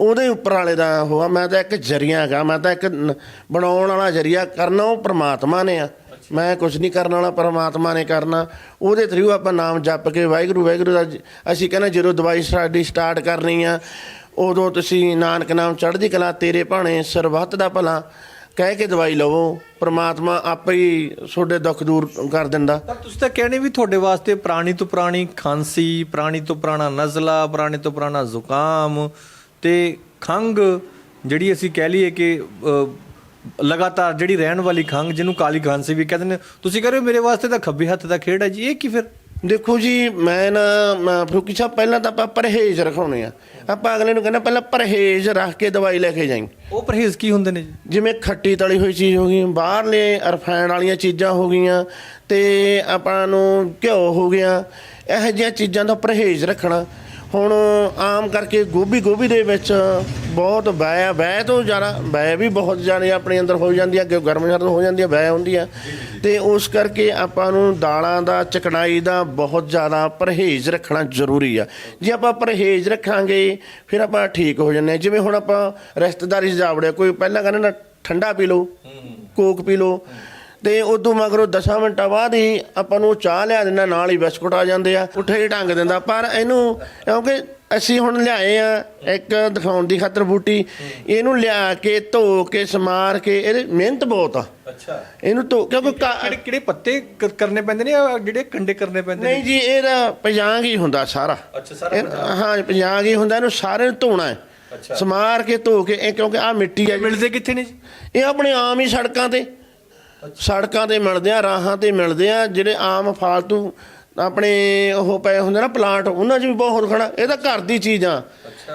ਉਹਦੇ ਉੱਪਰ ਵਾਲੇ ਦਾ ਹੋਆ ਮੈਂ ਤਾਂ ਇੱਕ ਜਰੀਆ ਹੈਗਾ, ਮੈਂ ਤਾਂ ਇੱਕ ਬਣਾਉਣ ਵਾਲਾ ਜਰੀਆ ਕਰਨਾ ਉਹ ਪ੍ਰਮਾਤਮਾ ਨੇ ਆ। ਮੈਂ ਕੁਝ ਨਹੀਂ ਕਰਨ ਵਾਲਾ, ਪਰਮਾਤਮਾ ਨੇ ਕਰਨਾ। ਉਹਦੇ ਥਰੂ ਆਪਾਂ ਨਾਮ ਜਪ ਕੇ ਵਾਹਿਗੁਰੂ ਵਾਹਿਗੁਰੂ ਦਾ ਅਸੀਂ ਕਹਿੰਦੇ ਜਦੋਂ ਦਵਾਈ ਸਾਡੀ ਸਟਾਰਟ ਕਰਨੀ ਆ ਉਦੋਂ ਤੁਸੀਂ ਨਾਨਕ ਨਾਮ ਚੜ੍ਹਦੀ ਕਲਾ ਤੇਰੇ ਭਾਣੇ ਸਰਬੱਤ ਦਾ ਭਲਾ ਕਹਿ ਕੇ ਦਵਾਈ ਲਵੋ, ਪ੍ਰਮਾਤਮਾ ਆਪੇ ਹੀ ਤੁਹਾਡੇ ਦੁੱਖ ਦੂਰ ਕਰ ਦਿੰਦਾ। ਪਰ ਤੁਸੀਂ ਤਾਂ ਕਹਿੰਦੇ ਵੀ ਤੁਹਾਡੇ ਵਾਸਤੇ ਪੁਰਾਣੀ ਤੋਂ ਪੁਰਾਣੀ ਖਾਂਸੀ, ਪੁਰਾਣੀ ਤੋਂ ਪੁਰਾਣਾ ਨਜ਼ਲਾ, ਪੁਰਾਣੇ ਤੋਂ ਪੁਰਾਣਾ ਜ਼ੁਕਾਮ ਤੇ ਖੰਗ ਜਿਹੜੀ ਅਸੀਂ ਕਹਿ ਲਈਏ ਕਿ ਲਗਾਤਾਰ ਜਿਹੜੀ ਰਹਿਣ ਵਾਲੀ ਖੰਗ ਜਿਹਨੂੰ ਕਾਲੀ ਖਾਂਸੀ ਵੀ ਕਹਿੰਦੇ ਨੇ, ਤੁਸੀਂ ਕਹ ਰਹੇ ਹੋ ਮੇਰੇ ਵਾਸਤੇ ਤਾਂ ਖੱਬੇ ਹੱਥ ਦਾ ਖੇਡ ਹੈ ਜੀ, ਇਹ ਕੀ ਫਿਰ? ਦੇਖੋ ਜੀ ਮੈਂ ਨਾ ਫਰੂਕੀ ਸਾਹਿਬ ਪਹਿਲਾਂ ਤਾਂ ਆਪਾਂ ਪਰਹੇਜ਼ ਰਖਾਉਣੇ ਆ। ਆਪਾਂ ਅਗਲੇ ਨੂੰ ਕਹਿੰਦਾ ਪਹਿਲਾਂ ਪਰਹੇਜ਼ ਰੱਖ ਕੇ ਦਵਾਈ ਲੈ ਕੇ ਜਾਈਂ। ਉਹ ਪਰਹੇਜ਼ ਕੀ ਹੁੰਦੇ ਨੇ ਜੀ? ਜਿਵੇਂ ਖੱਟੀ ਤਲੀ ਹੋਈ ਚੀਜ਼ ਹੋ ਗਈ ਬਾਹਰਲੇ ਰਿਫਾਈਨ ਵਾਲੀਆਂ ਚੀਜ਼ਾਂ ਹੋ ਗਈਆਂ ਤੇ ਆਪਾਂ ਨੂੰ ਘਿਓ ਹੋ ਗਿਆ ਇਹੋ ਜਿਹੀਆਂ ਚੀਜ਼ਾਂ ਦਾ ਪਰਹੇਜ਼ ਰੱਖਣਾ। ਹੁਣ ਆਮ ਕਰਕੇ ਗੋਭੀ ਗੋਭੀ ਦੇ ਵਿੱਚ ਬਹੁਤ ਬੈ ਬੈ ਤੋਂ ਜ਼ਿਆਦਾ ਬੈ ਵੀ ਬਹੁਤ ਜ਼ਿਆਦਾ ਆਪਣੇ ਅੰਦਰ ਹੋ ਜਾਂਦੀ ਹੈ ਕਿ ਗਰਮ ਸਰਦ ਹੋ ਜਾਂਦੀ ਹੈ ਬੈ ਹੁੰਦੀ ਹੈ ਤੇ ਉਸ ਕਰਕੇ ਆਪਾਂ ਨੂੰ ਦਾਲਾਂ ਦਾ ਚਕਣਾਈ ਦਾ ਬਹੁਤ ਜ਼ਿਆਦਾ ਪਰਹੇਜ਼ ਰੱਖਣਾ ਜ਼ਰੂਰੀ ਆ। ਜੇ ਆਪਾਂ ਪਰਹੇਜ਼ ਰੱਖਾਂਗੇ, ਫਿਰ ਆਪਾਂ ਠੀਕ ਹੋ ਜੰਨੇ ਜਿਵੇਂ ਹੁਣ ਆਪਾਂ ਰਿਸ਼ਤੇਦਾਰੀ 'ਚ ਜਾਵੜਿਆ ਕੋਈ ਪਹਿਲਾਂ ਕਹਿੰਦਾ ਨਾ, ਠੰਡਾ ਪੀ ਲਓ, ਕੋਕ ਪੀ ਲਓ। ਤੇ ਉਦੋਂ ਮਗਰੋਂ 10 ਮਿੰਟਾਂ ਬਾਅਦ ਹੀ ਆਪਾਂ ਨੂੰ ਚਾਹ ਲਿਆ ਦਿੰਦਾ, ਨਾਲ ਹੀ ਬਿਸਕੁਟ ਆ ਜਾਂਦੇ ਆ। ਉੱਠੇ ਹੀ ਢੰਗ ਦਿੰਦਾ, ਪਰ ਇਹਨੂੰ ਕਿਉਂਕਿ ਅਸੀਂ ਹੁਣ ਲਿਆਏ ਆ ਇੱਕ ਦਿਖਾਉਣ ਦੀ ਖਾਤਰ ਬੂਟੀ। ਇਹਨੂੰ ਲਿਆ ਕੇ ਧੋ ਕੇ ਸਮਾਰ ਕੇ ਇਹਦੇ ਮਿਹਨਤ ਬਹੁਤ ਆ। ਅੱਛਾ। ਇਹਨੂੰ ਧੋ ਕਿਉਂਕਿ ਕਿਹੜੇ ਕਿਹੜੇ ਪੱਤੇ ਕਰਨੇ ਪੈਂਦੇ ਨੇ ਜਾਂ ਜਿਹੜੇ ਕੰਡੇ ਕਰਨੇ ਪੈਂਦੇ ਨੇ? ਨਹੀਂ ਜੀ ਇਹਦਾ ਪਜਾਂਗ ਹੀ ਹੁੰਦਾ ਸਾਰਾ। ਅੱਛਾ ਸਾਰਾ ਹਾਂ ਪਜਾਂਗ ਹੀ ਹੁੰਦਾ ਇਹਨੂੰ ਸਾਰੇ ਨੂੰ ਧੋਣਾ ਹੈ। ਅੱਛਾ। ਸਮਾਰ ਕੇ ਧੋ ਕੇ ਇਹ ਕਿਉਂਕਿ ਆ ਮਿੱਟੀ ਹੈ ਮਿਲਦੇ ਕਿੱਥੇ ਨੇ ਜੀ? ਇਹ ਆਪਣੇ ਆਮ ਹੀ ਸੜਕਾਂ ਤੇ। ਸੜਕਾਂ ਤੇ ਮਿਲਦੇ ਆ ਰਾਹਾਂ ਤੇ ਮਿਲਦੇ ਆ ਜਿਹੜੇ ਆਮ ਫਾਲਤੂ ਆਪਣੇ ਉਹ ਪਏ ਹੁੰਦੇ ਨਾ ਪਲਾਂਟ ਉਹਨਾਂ 'ਚ ਵੀ ਬਹੁਤ ਖੜਾ। ਇਹ ਤਾਂ ਘਰ ਦੀ ਚੀਜ਼ ਆ।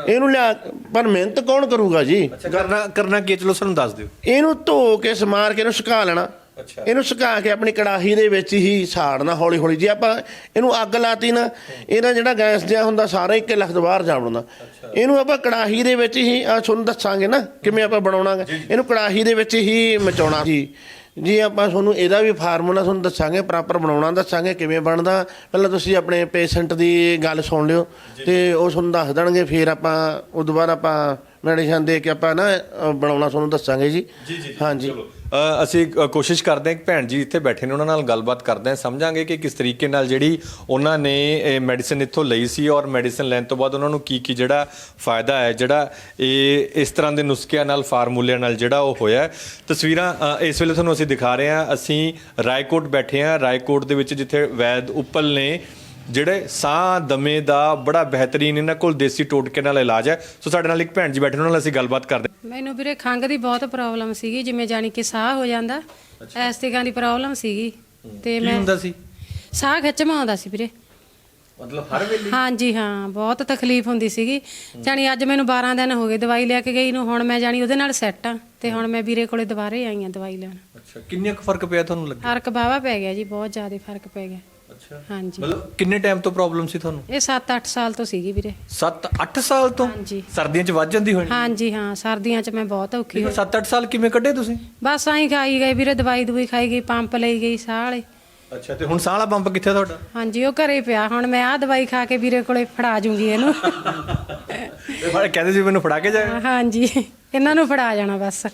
ਇਹਨੂੰ ਲਿਆ ਪਰ ਮਿਹਨਤ ਕੌਣ ਕਰੂਗਾ ਜੀ? ਕਰਨਾ ਕਰਨਾ ਕੀ? ਚਲੋ ਸਾਨੂੰ ਦੱਸ ਦਿਓ। ਇਹਨੂੰ ਧੋ ਕੇ ਸਮਾਰ ਕੇ ਇਹਨੂੰ ਸੁਕਾ ਲੈਣਾ। ਇਹਨੂੰ ਸੁਕਾ ਕੇ ਆਪਣੀ ਕੜਾਹੀ ਦੇ ਵਿੱਚ ਹੀ ਸਾੜਨਾ ਹੌਲੀ ਹੌਲੀ ਜੇ ਆਪਾਂ ਇਹਨੂੰ ਅੱਗ ਲਾਤੀ ਨਾ ਇਹਦਾ ਜਿਹੜਾ ਗੈਸ ਜਿਹਾ ਹੁੰਦਾ ਸਾਰਾ ਇੱਕ ਲੱਖ ਤੋਂ ਬਾਹਰ ਜਾਵੜਦਾ ਇਹਨੂੰ ਆਪਾਂ ਕੜਾਹੀ ਦੇ ਵਿੱਚ ਹੀ ਆ ਤੁਹਾਨੂੰ ਦੱਸਾਂਗੇ ਨਾ ਕਿਵੇਂ ਆਪਾਂ ਬਣਾਉਣਾ ਗਾ। ਇਹਨੂੰ ਕੜਾਹੀ ਦੇ ਵਿੱਚ ਹੀ ਮਚਾਉਣਾ ਜੀ ਜੀ ਆਪਾਂ ਤੁਹਾਨੂੰ ਇਹਦਾ ਵੀ ਫਾਰਮੂਲਾ ਤੁਹਾਨੂੰ ਦੱਸਾਂਗੇ ਪ੍ਰੋਪਰ ਬਣਾਉਣਾ ਦੱਸਾਂਗੇ ਕਿਵੇਂ ਬਣਦਾ। ਪਹਿਲਾਂ ਤੁਸੀਂ ਆਪਣੇ ਪੇਸ਼ੈਂਟ ਦੀ ਗੱਲ ਸੁਣ ਲਿਓ ਤੇ ਉਹ ਤੁਹਾਨੂੰ ਦੱਸ ਦੇਣਗੇ ਫਿਰ ਆਪਾਂ ਉਸ ਤੋਂ ਬਾਅਦ ਆਪਾਂ ਮੈਡੀਸਨ ਦੇ ਕੇ ਆਪਾਂ ਨਾ ਅ, ਬਣਾਉਣਾ ਤੁਹਾਨੂੰ ਦੱਸਾਂਗੇ ਜੀ। ਹਾਂਜੀ। ਅਸੀਂ ਕੋਸ਼ਿਸ਼ ਕਰਦੇ ਹਾਂ ਕਿ ਭੈਣ ਜੀ ਇੱਥੇ ਬੈਠੇ ਨੇ, ਉਹਨਾਂ ਨਾਲ ਗੱਲਬਾਤ ਕਰਦੇ ਹਾਂ, ਸਮਝਾਂਗੇ ਕਿ ਕਿਸ ਤਰੀਕੇ ਨਾਲ ਜਿਹੜੀ ਉਹਨਾਂ ਨੇ ਇਹ ਮੈਡੀਸਿਨ ਇੱਥੋਂ ਲਈ ਸੀ ਔਰ ਮੈਡੀਸਿਨ ਲੈਣ ਤੋਂ ਬਾਅਦ ਉਹਨਾਂ ਨੂੰ ਕੀ ਕੀ ਜਿਹੜਾ ਫਾਇਦਾ ਹੈ, ਜਿਹੜਾ ਇਹ ਇਸ ਤਰ੍ਹਾਂ ਦੇ ਨੁਸਖਿਆਂ ਨਾਲ, ਫਾਰਮੂਲਿਆਂ ਨਾਲ ਜਿਹੜਾ ਉਹ ਹੋਇਆ ਤਸਵੀਰਾਂ ਇਸ ਵੇਲੇ ਤੁਹਾਨੂੰ ਅਸੀਂ ਦਿਖਾ ਰਹੇ ਹਾਂ, ਅਸੀਂ ਰਾਏਕੋਟ ਬੈਠੇ ਹਾਂ, ਰਾਏਕੋਟ ਦੇ ਵਿੱਚ ਜਿੱਥੇ ਵੈਦ ਉੱਪਲ ਨੇ ਜਿਹੜੇ ਸਾਹ ਦਮੇ ਦਾ ਬੜਾ ਬਿਹਤਰੀਨ ਇਹਨਾਂ ਕੋਲ ਦੇਸੀ ਟੋਟਕੇ ਨਾਲ ਇਲਾਜ ਹੈ। ਸੋ ਸਾਡੇ ਨਾਲ ਇੱਕ ਭੈਣ ਜੀ ਬੈਠੇ ਉਹਨਾਂ ਨਾਲ ਅਸੀਂ ਗੱਲਬਾਤ ਕਰਦੇ। ਮੈਨੂੰ ਵੀਰੇ ਖੰਘ ਦੀ ਬਹੁਤ ਪ੍ਰੋਬਲਮ ਸੀਗੀ ਜਿਵੇਂ ਜਾਨੀ ਕਿ ਸਾਹ ਹੋ ਜਾਂਦਾ ਐਸ ਤਰ੍ਹਾਂ ਦੀ ਪ੍ਰੋਬਲਮ ਸੀਗੀ। ਤੇ ਕੀ ਮੈਂ ਹੁੰਦਾ ਸੀ? ਸਾਹ ਖਿੱਚਵਾਂ ਆਉਂਦਾ ਸੀ ਵੀਰੇ। ਮਤਲਬ ਹਰ ਵੇਲੇ? ਹਾਂਜੀ ਹਾਂ ਬਹੁਤ ਤਕਲੀਫ ਹੁੰਦੀ ਸੀਗੀ। ਜਾਨੀ ਅੱਜ ਮੈਨੂੰ 12 ਦਿਨ ਹੋ ਗਏ ਦਵਾਈ ਲੈ ਕੇ ਗਈ ਨੂੰ ਹੁਣ ਮੈਂ ਜਾਨੀ ਉਹਦੇ ਨਾਲ ਸੈੱਟ ਆ ਤੇ ਹੁਣ ਮੈਂ ਵੀਰੇ ਕੋਲੇ ਦੁਬਾਰੇ ਆਈ ਆ ਦਵਾਈ ਲੈਣ। ਅੱਛਾ ਕਿੰਨੇ ਕੁ ਫ਼ਰਕ ਪਿਆ ਤੁਹਾਨੂੰ ਲੱਗਿਆ? ਫ਼ਰਕ ਬਾਵਾ ਪੈ ਗਿਆ ਜੀ ਬਹੁਤ ਜ਼ਿਆਦਾ ਫ਼ਰਕ ਪੈ ਗਿਆ। ਅੱਛਾ। ਹਾਂਜੀ। ਮਤਲਬ ਕਿੰਨੇ ਟਾਈਮ ਤੋਂ ਪ੍ਰੋਬਲਮ ਸੀ ਤੁਹਾਨੂੰ? ਇਹ 7-8 ਸਾਲ ਤੋਂ ਸੀਗੀ ਵੀਰੇ। 7-8 ਸਾਲ ਤੋਂ? ਹਾਂਜੀ। ਸਰਦੀਆਂ 'ਚ ਵੱਧ ਜਾਂਦੀ ਹੋਣੀ। ਹਾਂਜੀ ਹਾਂ ਸਰਦੀਆਂ 'ਚ ਮੈਂ ਬਹੁਤ ਔਖੀ ਹੋਈ। 7-8 ਸਾਲ ਕਿਵੇਂ ਕੱਢੇ ਤੁਸੀਂ? ਬਸ ਆਈ ਖਾਈ ਗਈ ਵੀਰੇ ਦਵਾਈ ਦਵਾਈ ਖਾਈ ਗਈ ਪੰਪ ਲਈ ਗਈ ਸਾਹ ਵਾਲੇ ਅੱਛਾ ਤੇ ਹੁਣ ਸਾਹ ਵਾਲਾ ਪੰਪ ਕਿੱਥੇ ਤੁਹਾਡਾ? ਹਾਂਜੀ ਉਹ ਘਰੇ ਪਿਆ। ਹੁਣ ਮੈਂ ਆਹ ਦਵਾਈ ਖਾ ਕੇ ਵੀਰੇ ਕੋਲੇ ਫੜਾ ਜੂੰਗੀ ਇਹਨੂੰ। ਇਹ ਬਾਰੇ ਕਹਿੰਦੇ ਸੀ ਮੈਨੂੰ ਫੜਾ ਕੇ ਜਾਏ ਹਾਂਜੀ। ਇਹਨਾਂ ਨੂੰ ਫੜਾ ਜਾਣਾ ਬਸ।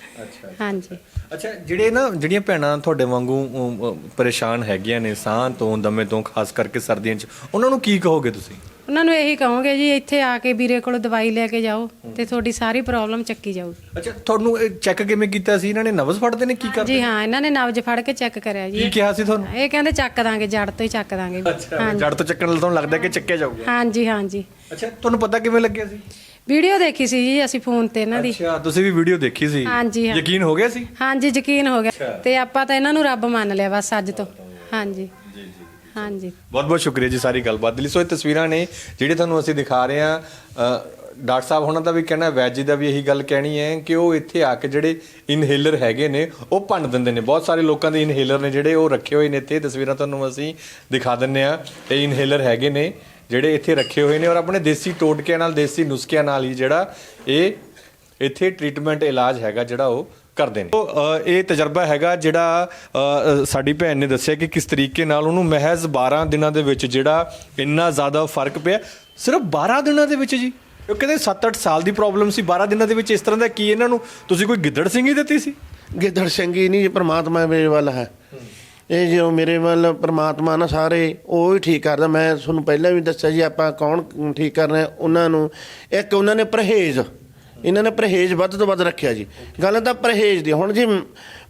ਹਾਂਜੀ। ਅੱਛਾ ਜਿਹੜੇ ਨਾ ਜਿਹੜੀਆਂ ਭੈਣਾਂ ਤੁਹਾਡੇ ਵਾਂਗੂ ਅਮ, ਅਮ, ਪਰੇਸ਼ਾਨ ਹੈਗੀਆਂ ਨੇ ਸਾਹ ਤੋਂ ਦਮੇ ਤੋਂ ਖਾਸ ਕਰਕੇ ਸਰਦੀਆਂ 'ਚ ਉਹਨਾਂ ਨੂੰ ਕੀ ਕਹੋਗੇ ਤੁਸੀਂ? ਉਹਨਾਂ ਨੂੰ ਇਹੀ ਕਹੋਗੇ ਜੀ ਇੱਥੇ ਆ ਕੇ ਵੀਰੇ ਕੋਲ ਦਵਾਈ ਲੈ ਕੇ ਜਾਓ ਤੇ ਤੁਹਾਡੀ ਸਾਰੀ ਪ੍ਰੋਬਲਮ ਚੱਕੀ ਜਾਊਗੀ। ਅੱਛਾ ਤੁਹਾਨੂੰ ਚੈੱਕ ਕਿਵੇਂ ਕੀਤਾ ਸੀ? ਇਹਨਾਂ ਨੇ ਨਬਜ਼ ਫੜਦੇ ਨੇ ਕੀ ਕਰਦੇ? ਜੀ ਹਾਂ ਇਹਨਾਂ ਨੇ ਨਬਜ ਫੜ ਕੇ ਚੈੱਕ ਕਰਿਆ ਕੀ ਜੀ ਕਿਹਾ ਸੀ ਤੁਹਾਨੂੰ? ਇਹ ਕਹਿੰਦੇ ਚੱਕ ਦਾਂਗੇ ਜੜ ਤੋਂ ਹੀ ਚੱਕ ਦਾਂਗੇ। ਅੱਛਾ ਜੜ ਤੋਂ ਚੱਕਣ ਲੱਗਦਾ ਕਿ ਚੱਕਿਆ ਜਾਊਗਾ। ਹਾਂਜੀ ਹਾਂਜੀ। ਅੱਛਾ ਤੁਹਾਨੂੰ ਪਤਾ ਕਿਵੇਂ ਲੱਗਿਆ ਸੀ? ਵੀਡੀਓ ਦੇਖੀ ਸੀ ਜੀ ਅਸੀਂ ਫੋਨ ਤੇ ਇਹਨਾਂ ਦੀ। ਅੱਛਾ ਤੁਸੀਂ ਵੀ ਵੀਡੀਓ ਦੇਖੀ ਸੀ? ਹਾਂਜੀ, ਹਾਂ। ਯਕੀਨ ਹੋ ਗਿਆ ਸੀ? ਹਾਂਜੀ ਯਕੀਨ ਹੋ ਗਿਆ। ਅੱਛਾ। ਤੇ ਆਪਾਂ ਤਾਂ ਇਹਨਾਂ ਨੂੰ ਰੱਬ ਮੰਨ ਲਿਆ ਬਸ ਅੱਜ ਤੋਂ। ਹਾਂਜੀ। ਹਾਂਜੀ। ਬਹੁਤ ਬਹੁਤ ਸ਼ੁਕਰੀਆ ਜੀ ਸਾਰੀ ਗੱਲਬਾਤ ਦੇ ਲਈ। ਸੋ ਇਹ ਤਸਵੀਰਾਂ ਨੇ ਜਿਹੜੇ ਤੁਹਾਨੂੰ ਅਸੀਂ ਦਿਖਾ ਰਹੇ ਹਾਂ ਅ, ਡਾਕਟਰ ਸਾਹਿਬ ਉਹਨਾਂ ਦਾ ਵੀ ਕਹਿਣਾ ਵੈਦ ਜੀ ਦਾ ਵੀ ਇਹੀ ਗੱਲ ਕਹਿਣੀ ਹੈ ਕਿ ਉਹ ਇੱਥੇ ਆ ਕੇ ਜਿਹੜੇ ਇਨਹੇਲਰ ਹੈਗੇ ਨੇ ਉਹ ਭੰਨ ਦਿੰਦੇ ਨੇ। ਬਹੁਤ ਸਾਰੇ ਲੋਕਾਂ ਦੇ ਇਨਹੇਲਰ ਨੇ ਜਿਹੜੇ ਉਹ ਰੱਖੇ ਹੋਏ ਨੇ ਇੱਥੇ। ਤਸਵੀਰਾਂ ਤੁਹਾਨੂੰ ਅਸੀਂ ਦਿਖਾ ਦਿੰਨੇ ਆ ਇਹ ਇਨਹੇਲਰ ਹੈਗੇ ਨੇ। ਜਿਹੜੇ ਇੱਥੇ ਰੱਖੇ ਹੋਏ ਨੇ ਔਰ ਆਪਣੇ ਦੇਸੀ ਟੋਟਕਿਆਂ ਨਾਲ ਦੇਸੀ ਨੁਸਖਿਆਂ ਨਾਲ ਹੀ ਜਿਹੜਾ ਇਹ ਇੱਥੇ ਟ੍ਰੀਟਮੈਂਟ ਇਲਾਜ ਹੈਗਾ ਜਿਹੜਾ ਉਹ ਕਰਦੇ ਨੇ। ਸੋ, ਇਹ ਤਜਰਬਾ ਹੈਗਾ ਜਿਹੜਾ ਸਾਡੀ ਭੈਣ ਨੇ ਦੱਸਿਆ ਕਿ ਕਿਸ ਤਰੀਕੇ ਨਾਲ ਉਹਨੂੰ ਮਹਿਜ਼ 12 ਦਿਨਾਂ ਦੇ ਵਿੱਚ ਜਿਹੜਾ ਇੰਨਾ ਜ਼ਿਆਦਾ ਫ਼ਰਕ ਪਿਆ। ਸਿਰਫ 12 ਦਿਨਾਂ ਦੇ ਵਿੱਚ ਜੀ। ਉਹ ਕਹਿੰਦੇ 7-8 ਸਾਲ ਦੀ ਪ੍ਰੋਬਲਮ ਸੀ 12 ਦਿਨਾਂ ਦੇ ਵਿੱਚ ਇਸ ਤਰ੍ਹਾਂ ਦਾ ਕੀ ਇਹਨਾਂ ਨੂੰ ਤੁਸੀਂ ਕੋਈ ਗਿੱਦੜ ਸਿੰਘੀ ਦਿੱਤੀ ਸੀ? ਗਿੱਦੜ ਸਿੰਘੀ ਨਹੀਂ ਪਰਮਾਤਮਾ ਮੇਰੇ ਵੱਲ ਹੈ। ਇਹ ਜੋ ਮੇਰੇ ਵੱਲ ਪ੍ਰਮਾਤਮਾ ਨਾ ਸਾਰੇ ਉਹ ਹੀ ਠੀਕ ਕਰਦਾ ਮੈਂ ਤੁਹਾਨੂੰ ਪਹਿਲਾਂ ਵੀ ਦੱਸਿਆ ਜੀ ਆਪਾਂ ਕੌਣ ਠੀਕ ਕਰਨਾ ਹੈ, ਉਹਨਾਂ ਨੂੰ ਇੱਕ ਉਹਨਾਂ ਨੇ ਪਰਹੇਜ਼। ਇਹਨਾਂ ਨੇ ਪਰਹੇਜ਼ ਵੱਧ ਤੋਂ ਵੱਧ ਰੱਖਿਆ ਜੀ। ਗੱਲ ਤਾਂ ਪਰਹੇਜ਼ ਦੀ ਹੁਣ ਜੀ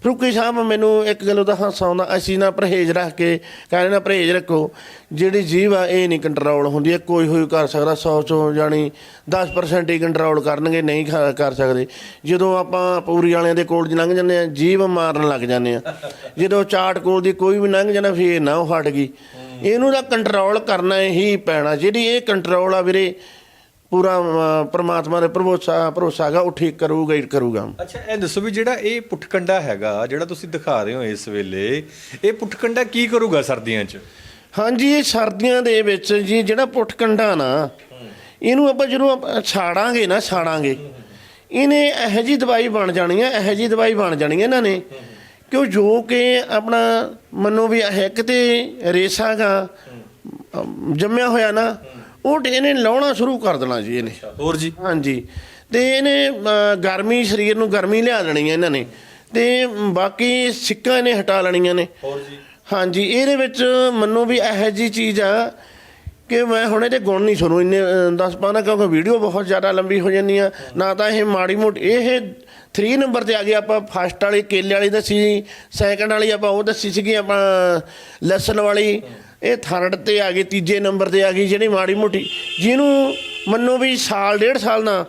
ਫਰੂਕੀ ਸਾਹਿਬ ਮੈਨੂੰ ਇੱਕ ਗੱਲ ਉਹਦਾ ਹਾਸਾ ਆਉਂਦਾ, ਅਸੀਂ ਨਾ ਪਰਹੇਜ਼ ਰੱਖ ਕੇ ਕਹਿੰਦੇ ਨਾ ਪਰਹੇਜ਼ ਰੱਖੋ। ਜਿਹੜੀ ਜੀਵ ਆ, ਇਹ ਨਹੀਂ ਕੰਟਰੋਲ ਹੁੰਦੀ ਹੈ ਕੋਈ ਹੋਈ ਕਰ ਸਕਦਾ 100 ਚੋਂ ਜਾਣੀ 10% ਹੀ ਕੰਟਰੋਲ ਕਰਨਗੇ, ਨਹੀਂ ਖਾ- ਕਰ ਸਕਦੇ। ਜਦੋਂ ਆਪਾਂ ਪੂਰੀ ਵਾਲਿਆਂ ਦੇ ਕੋਲ ਲੰਘ ਜਾਂਦੇ ਆ, ਜੀਵ ਮਾਰਨ ਲੱਗ ਜਾਂਦੇ ਆ। ਜਦੋਂ ਚਾਟ ਕੋਲ ਦੀ ਕੋਈ ਵੀ ਲੰਘ ਜਾਣਾ ਫੇਰ ਨਾ ਉਹ ਹਟ ਗਈ। ਇਹਨੂੰ ਤਾਂ ਕੰਟਰੋਲ ਕਰਨਾ ਹੀ ਪੈਣਾ। ਜਿਹੜੀ ਇਹ ਕੰਟਰੋਲ ਆ ਵੀਰੇ ਪੂਰਾ ਪ੍ਰਮਾਤਮਾ ਦੇ ਭਰੋਸਾ ਭਰੋਸਾ ਹੈਗਾ ਉਹ ਠੀਕ ਕਰੂਗਾ ਹੀ ਕਰੂਗਾ। ਅੱਛਾ ਇਹ ਦੱਸੋ ਵੀ ਜਿਹੜਾ ਇਹ ਪੁੱਠਕੰਡਾ ਹੈਗਾ ਜਿਹੜਾ ਤੁਸੀਂ ਦਿਖਾ ਰਹੇ ਹੋ ਇਸ ਵੇਲੇ ਇਹ ਪੁੱਠਕੰਡਾ ਕੀ ਕਰੂਗਾ ਸਰਦੀਆਂ 'ਚ? ਹਾਂਜੀ ਇਹ ਸਰਦੀਆਂ ਦੇ ਵਿੱਚ ਜੀ ਜਿਹੜਾ ਪੁੱਠਕੰਡਾ ਨਾ ਇਹਨੂੰ ਆਪਾਂ ਜਦੋਂ ਛਾੜਾਂਗੇ ਨਾ ਛਾੜਾਂਗੇ ਇਹਨੇ ਇਹੋ ਜੀ ਦਵਾਈ ਬਣ ਜਾਣੀ ਹੈ ਇਹੋ ਜੀ ਦਵਾਈ ਬਣ ਜਾਣੀ ਹੈ ਇਹਨਾਂ ਨੇ ਕਿ ਜੋ ਕਿ ਆਪਣਾ ਮੰਨੋ ਵੀ ਇੱਕ ਤੇ ਰੇਸਾਗਾ ਜੰਮਿਆ ਹੋਇਆ ਨਾ ਉਹ ਇਹਨੇ ਲਾਉਣਾ ਸ਼ੁਰੂ ਕਰ ਦੇਣਾ ਜੀ ਇਹਨੇ। ਹੋਰ ਜੀ? ਹਾਂਜੀ। ਤੇ ਇਹਨੇ ਗਰਮੀ ਸਰੀਰ ਨੂੰ ਗਰਮੀ ਲਿਆ ਦੇਣੀ ਹੈ ਇਹਨਾਂ ਨੇ। ਤੇ ਬਾਕੀ ਸਿੱਕਾਂ ਇਹਨੇ ਹਟਾ ਲੈਣੀਆਂ ਨੇ। ਹੋਰ ਜੀ? ਹਾਂਜੀ ਇਹਦੇ ਵਿੱਚ ਮੰਨੋ ਵੀ ਇਹੋ ਜੀ ਚੀਜ਼ ਆ ਕਿ ਮੈਂ ਹੁਣ ਇਹਦੇ ਗੁਣ ਨਹੀਂ ਸੁਣੂ ਇੰਨੇ ਦੱਸ ਪਾਣਾ ਕਿਉਂਕਿ ਵੀਡੀਓ ਬਹੁਤ ਜ਼ਿਆਦਾ ਲੰਬੀ ਹੋ ਜਾਂਦੀ ਆ। ਨਾ ਤਾਂ ਇਹ ਮਾੜੀ ਮੋਟੀ ਇਹ 3 ਨੰਬਰ ਤੇ ਆ ਗਈ ਆਪਾਂ ਫਸਟ ਵਾਲੀ ਕੇਲੇ ਵਾਲੀ ਦੱਸੀ ਸੈਕੰਡ ਵਾਲੀ ਆਪਾਂ ਉਹ ਦੱਸੀ ਸੀਗੀ ਆਪਾਂ ਲਸਣ ਵਾਲੀ। ਇਹ ਥਰਡ ਤੇ ਆ ਗਈ ਤੀਜੇ ਨੰਬਰ ਤੇ ਆ ਗਈ ਜਿਹੜੀ ਮਾੜੀ ਮੋਟੀ ਜਿਹਨੂੰ ਮੰਨੋ ਵੀ ਸਾਲ ਡੇਢ ਸਾਲ ਨਾ